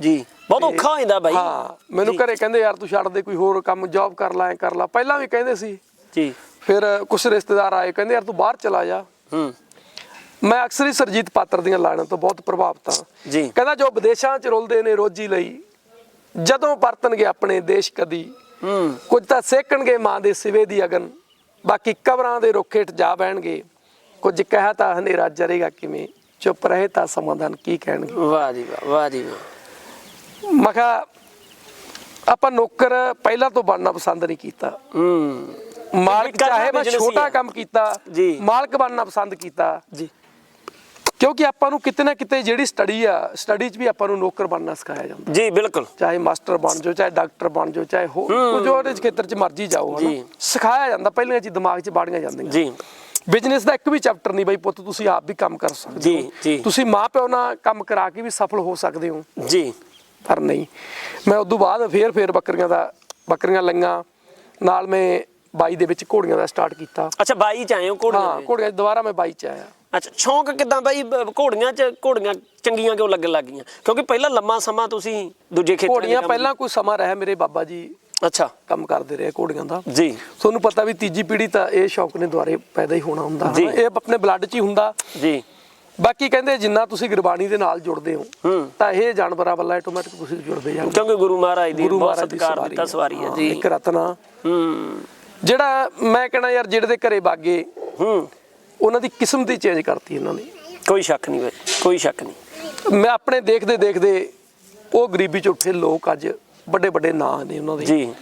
Speaker 1: ਜੀ। ਬਹੁਤ ਔਖਾ ਹੋ ਜਾਂਦਾ ਬਾਈ।
Speaker 2: ਹਾਂ ਮੈਨੂੰ ਘਰੇ ਕਹਿੰਦੇ ਯਾਰ ਤੂੰ ਛੱਡ ਦੇ ਕੋਈ ਹੋਰ ਕੰਮ ਜੌਬ ਕਰ ਲੈ ਕਰ ਲੈ। ਪਹਿਲਾਂ ਵੀ ਕਹਿੰਦੇ ਸੀ।
Speaker 1: ਜੀ।
Speaker 2: ਫਿਰ ਕੁਝ ਰਿਸ਼ਤੇਦਾਰ ਆਏ ਕਹਿੰਦੇ ਯਾਰ ਤੂੰ ਬਾਹਰ ਚਲਾ ਜਾ।
Speaker 1: ਹੂੰ।
Speaker 2: ਮੈਂ ਅਕਸਰ ਹੀ ਸਰਜੀਤ ਪਾਤਰ ਦੀਆਂ ਲਾਈਨਾਂ ਤੋਂ ਬਹੁਤ ਪ੍ਰਭਾਵਿਤ ਹਾਂ।
Speaker 1: ਜੀ।
Speaker 2: ਕਹਿੰਦਾ ਜੋ ਵਿਦੇਸ਼ਾਂ 'ਚ ਰੁਲਦੇ ਨੇ ਰੋਜੀ ਲਈ ਜਦੋਂ ਵਰਤਣਗੇ ਆਪਣੇ ਦੇਸ਼ ਕਦੀ ਕੁਝ ਤਾਂ ਸੇਕਣਗੇ ਮਾਂ ਦੇ ਸਿਵੇ ਦੀ ਅਗਨ ਬਾਕੀ ਕਬਰਾਂ ਦੇ ਰੁੱਖੇ ਟ ਜਾ ਬਹਿਣਗੇ। ਕੁਝ ਕਹਿ ਤਾਂ ਹਨੇਰਾ ਜਰੇਗਾ ਕਿਵੇਂ ਚੁੱਪ ਰਹੇ ਤਾਂ ਸਮਾਧਾਨ ਕੀ ਕਹਿਣਗੇ।
Speaker 1: ਵਾਹ ਜੀ ਵਾਹ ਵਾਹ ਜੀ ਵਾਹ।
Speaker 2: ਮੈਂ ਕਿਹਾ ਆਪਾਂ ਨੌਕਰ ਪਹਿਲਾਂ ਤੋਂ ਬਣਨਾ ਪਸੰਦ ਨਹੀਂ ਕੀਤਾ।
Speaker 1: ਹੂੰ।
Speaker 2: ਮਾਲਕ ਚਾਹੇ ਮੈਂ ਛੋਟਾ। ਕੰਮ ਕੀਤਾ। ਮਾਲਕ ਬਣਨਾ ਪਸੰਦ ਕੀਤਾ।
Speaker 1: ਜੀ।
Speaker 2: ਕਿਉਂਕਿ ਆਪਾਂ ਨੂੰ ਕਿਤੇ ਨਾ ਕਿਤੇ ਜਿਹੜੀ ਸਟੱਡੀ ਆ ਸਟੱਡੀ 'ਚ ਵੀ ਆਪਾਂ ਨੂੰ ਨੌਕਰ ਬਣਨਾ ਸਿਖਾਇਆ ਜਾਂਦਾ।
Speaker 1: ਜੀ ਬਿਲਕੁਲ।
Speaker 2: ਚਾਹੇ ਮਾਸਟਰ ਬਣ ਜਾਓ ਚਾਹੇ ਡਾਕਟਰ ਬਣ ਜਾਓ ਚਾਹੇ ਹੋ। ਕੁਝ ਹੋਰ ਖੇਤਰ 'ਚ ਮਰਜ਼ੀ ਜਾਓ ਹਨਾ?
Speaker 1: ਜੀ।
Speaker 2: ਸਿਖਾਇਆ ਜਾਂਦਾ ਪਹਿਲੀਆਂ ਚੀਜ਼ ਦਿਮਾਗ 'ਚ ਬਾੜੀਆਂ ਜਾਂਦੀਆਂ।
Speaker 1: ਜੀ।
Speaker 2: ਬਿਜ਼ਨਸ ਦਾ ਇੱਕ ਵੀ ਚੈਪਟਰ ਨਹੀਂ ਬਈ ਪੁੱਤ ਤੁਸੀਂ ਆਪ ਵੀ ਕੰਮ ਕਰ ਸਕਦੇ
Speaker 1: ਜੀ,
Speaker 2: ਹੋ।
Speaker 1: ਜੀ।
Speaker 2: ਤੁਸੀਂ ਮਾਂ ਪਿਓ ਨਾਲ ਕੰਮ ਕਰਾ ਕੇ ਵੀ ਸਫਲ ਹੋ ਸਕਦੇ ਹੋ।
Speaker 1: ਜੀ।
Speaker 2: ਪਰ ਨਹੀਂ। ਮੈਂ ਉਦੋਂ ਬਾਅਦ ਫੇਰ ਫੇਰ ਬੱਕਰੀਆਂ ਦਾ ਬੱਕਰੀਆਂ ਲਈਆਂ। ਨਾਲ ਮੈਂ ਬਾਈ ਦੇ ਵਿੱਚ ਘੋੜੀਆਂ ਦਾ ਸਟਾਰਟ ਕੀਤਾ।
Speaker 1: ਅੱਛਾ ਬਾਈ ਚ ਆਏ ਹੋ ਘੋੜੀਆਂ
Speaker 2: ਹਾਂ। ਘੋੜੀਆਂ ਦੁਬਾਰਾ ਮੈਂ ਬਾਈ ਚ ਆਇਆ।
Speaker 1: ਅੱਛਾ ਸ਼ੌਂਕ ਕਿਦਾਂ ਬਾਈ? ਬ- ਘੋੜੀਆਂ ਚ ਘੋੜੀਆਂ ਚੰਗੀਆਂ ਕਿਉਂ ਲੱਗਣ ਲੱਗੀਆਂ ਕਿਉਂਕਿ ਪਹਿਲਾਂ ਲੰਮਾ ਸਮਾਂ ਤੁਸੀਂ ਦੂਜੇ ਖੇਤਰਾਂ 'ਚ
Speaker 2: ਘੋੜੀਆਂ
Speaker 1: ਕੰਮ-
Speaker 2: ਪਹਿਲਾਂ ਕੋਈ ਸਮਾਂ ਰਿਹਾ ਮੇਰੇ ਬਾਬਾ ਜੀ
Speaker 1: ਅੱਛਾ।
Speaker 2: ਕੰਮ ਕਰਦੇ ਰਹੇ ਘੋੜੀਆਂ ਦਾ।
Speaker 1: ਜੀ।
Speaker 2: ਤੁਹਾਨੂੰ ਪਤਾ ਵੀ ਤੀਜੀ ਪੀੜ੍ਹੀ ਤਾਂ ਇਹ ਸ਼ੌਕ ਨੇ ਦੁਆਰੇ ਪੈਦਾ ਹੀ ਹੋਣਾ ਹੁੰਦਾ
Speaker 1: ਜੀ।
Speaker 2: ਹਨਾ। ਇਹ ਆਪਣੇ ਬਲੱਡ 'ਚ ਹੀ ਹੁੰਦਾ।
Speaker 1: ਜੀ।
Speaker 2: ਬਾਕੀ ਕਹਿੰਦੇ ਜਿੰਨਾ ਤੁਸੀਂ ਗੁਰਬਾਣੀ ਦੇ ਨਾਲ ਜੁੜਦੇ ਹੋ
Speaker 1: ਹੂੰ।
Speaker 2: ਤਾਂ ਇਹ ਜਾਨਵਰਾਂ ਵੱਲ ਆਟੋਮੈਟਿਕ ਤੁਸੀਂ ਜੁੜਦੇ ਜਾਂਦੇ
Speaker 1: ਕਿਉਂਕਿ ਗੁਰੂ ਮਹਾਰਾਜ ਦੀ
Speaker 2: ਗੁਰੂ
Speaker 1: ਬਹੁਤ
Speaker 2: ਮਹਾਰਾਜ ਦੀ
Speaker 1: ਸਤਿਕਾਰ ਦਿੱਤਾ ਸਵਾਰੀ ਹੈ
Speaker 2: ਹਾਂ,
Speaker 1: ਜੀ।
Speaker 2: ਇੱਕ ਰਤਨਾ।
Speaker 1: ਹੂੰ।
Speaker 2: ਜਿਹੜਾ ਮੈਂ ਕਹਿਣਾ ਯਾਰ ਜਿਹੜੇ ਦੇ ਘਰੇ ਬਾਗੇ
Speaker 1: ਹੂੰ।
Speaker 2: ਉਹਨਾਂ ਦੀ ਕਿਸਮਤ ਹੀ ਚੇਂਜ ਕਰਤੀ ਇਹਨਾਂ ਨੇ।
Speaker 1: ਕੋਈ ਸ਼ੱਕ ਨਹੀਂ ਬਾਈ ਕੋਈ ਸ਼ੱਕ ਨਹੀਂ।
Speaker 2: ਮੈਂ ਆਪਣੇ ਦੇਖਦੇ ਦੇਖਦੇ ਉਹ ਗਰੀਬੀ ਚ ਉੱਠੇ ਲੋਕ ਅੱਜ ਵੱਡੇ ਵੱਡੇ ਨਾਂ ਨੇ ਉਹਨਾਂ ਦੇ।
Speaker 1: ਜੀ।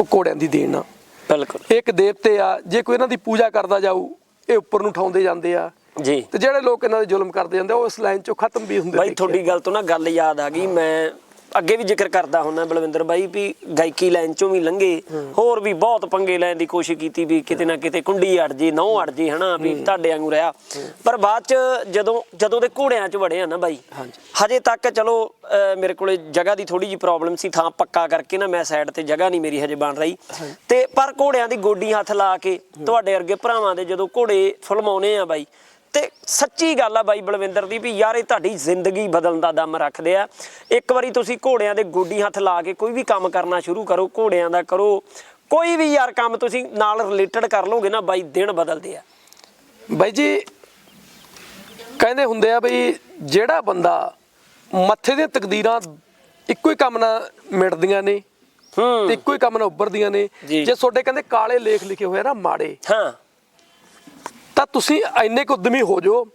Speaker 2: ਉਹ ਘੋੜਿਆਂ ਦੀ ਦੇਣ ਆ।
Speaker 1: ਬਿਲਕੁਲ।
Speaker 2: ਇੱਕ ਦੇਵਤੇ ਆ ਜੇ ਕੋਈ ਇਹਨਾਂ ਦੀ ਪੂਜਾ ਕਰਦਾ ਜਾਊ ਇਹ ਉੱਪਰ ਨੂੰ ਉਠਾਉਂਦੇ ਜਾਂਦੇ ਆ।
Speaker 1: ਜੀ।
Speaker 2: ਤੇ ਜਿਹੜੇ ਲੋਕ ਇਹਨਾਂ ਦੇ ਜ਼ੁਲਮ ਕਰਦੇ ਜਾਂਦੇ ਉਹ ਇਸ ਲਾਈਨ ਚੋਂ ਖਤਮ ਵੀ ਹੁੰਦੇ
Speaker 1: ਬਾਈ। ਤੁਹਾਡੀ ਗੱਲ ਤੋਂ ਨਾ ਗੱਲ ਯਾਦ ਆ ਗਈ ਮੈਂ ਅੱਗੇ ਵੀ ਜ਼ਿਕਰ ਕਰਦਾ ਹੁੰਦਾ ਬਲਵਿੰਦਰ ਬਾਈ ਵੀ ਗਾਇਕੀ ਲਾਈਨ ਚੋਂ ਵੀ ਲੰਘੇ ਹੋਰ ਵੀ ਬਹੁਤ ਪੰਗੇ ਲੈਣ ਦੀ ਕੋਸ਼ਿਸ਼ ਕੀਤੀ ਵੀ ਕਿਤੇ ਨਾ ਕਿਤੇ ਕੁੰਡੀ ਅੜ ਜੇ ਨਹੁੰ ਅੜ ਜੇ ਹਨਾ ਵੀ ਤੁਹਾਡੇ ਵਾਂਗੂ ਰਿਹਾ। ਪਰ ਬਾਅਦ ਚ ਜਦੋਂ ਜਦੋਂ ਦੇ ਘੋੜਿਆਂ ਚ ਵੜੇ ਆ ਨਾ ਬਾਈ
Speaker 2: ਹਾਂਜੀ।
Speaker 1: ਤੱਕ ਚਲੋ ਮੇਰੇ ਕੋਲੇ ਜਗ੍ਹਾ ਦੀ ਥੋੜੀ ਜੀ ਪ੍ਰੋਬਲਮ ਸੀ ਥਾਂ ਪੱਕਾ ਕਰਕੇ ਨਾ ਮੈਂ ਸਾਈਡ ਤੇ ਜਗ੍ਹਾ ਨਹੀਂ ਮੇਰੀ ਹਜੇ ਬਣ ਰਹੀ। ਤੇ ਪਰ ਘੋੜਿਆਂ ਦੀ ਗੋਡੀ ਹੱਥ ਲਾ ਕੇ ਤੁਹਾਡੇ ਵਰਗੇ ਭਰਾਵਾਂ ਦੇ ਜਦੋਂ ਘੋੜੇ ਫੁਲਮਾਉਨੇ ਆ ਬਾਈ ਤੇ ਸੱਚੀ ਗੱਲ ਆ ਬਾਈ ਬਲਵਿੰਦਰ ਦੀ ਵੀ ਯਾਰ ਇਹ ਤੁਹਾਡੀ ਜ਼ਿੰਦਗੀ ਬਦਲਣ ਦਾ ਦਮ ਰੱਖਦੇ ਆ। ਇੱਕ ਵਾਰੀ ਤੁਸੀਂ ਘੋੜਿਆਂ ਦੇ ਗੋਡੀ ਹੱਥ ਲਾ ਕੇ ਕੋਈ ਵੀ ਕੰਮ ਕਰਨਾ ਸ਼ੁਰੂ ਕਰੋ ਘੋੜਿਆਂ ਦਾ ਕਰੋ। ਕੋਈ ਵੀ ਯਾਰ ਕੰਮ ਤੁਸੀਂ ਨਾਲ ਰਿਲੇਟਡ ਕਰ ਲਓਗੇ ਨਾ ਬਾਈ ਦਿਨ ਬਦਲਦੇ ਆ।
Speaker 2: ਬਾਈ ਜੀ ਕਹਿੰਦੇ ਹੁੰਦੇ ਆ ਬਈ ਜਿਹੜਾ ਬੰਦਾ ਮੱਥੇ ਦੀਆਂ ਤਕਦੀਰਾਂ ਇੱਕੋ ਹੀ ਕੰਮ ਨਾਲ ਮਿਟਦੀਆਂ ਨੇ ਤੇ
Speaker 1: ਹੂੰ
Speaker 2: ਇੱਕੋ ਹੀ ਕੰਮ ਨਾਲ ਉੱਭਰਦੀਆਂ ਨੇ।
Speaker 1: ਜੀ।
Speaker 2: ਜੇ ਤੁਹਾਡੇ ਕਹਿੰਦੇ ਕਾਲੇ ਲੇਖ ਲਿਖੇ ਹੋਏ ਆ ਨਾ ਮਾੜੇ
Speaker 1: ਹਾਂ।
Speaker 2: ਤਾਂ ਤੁਸੀਂ ਇੰਨੇ ਕੁ ਉਦਮੀ ਹੋ ਜਾਓ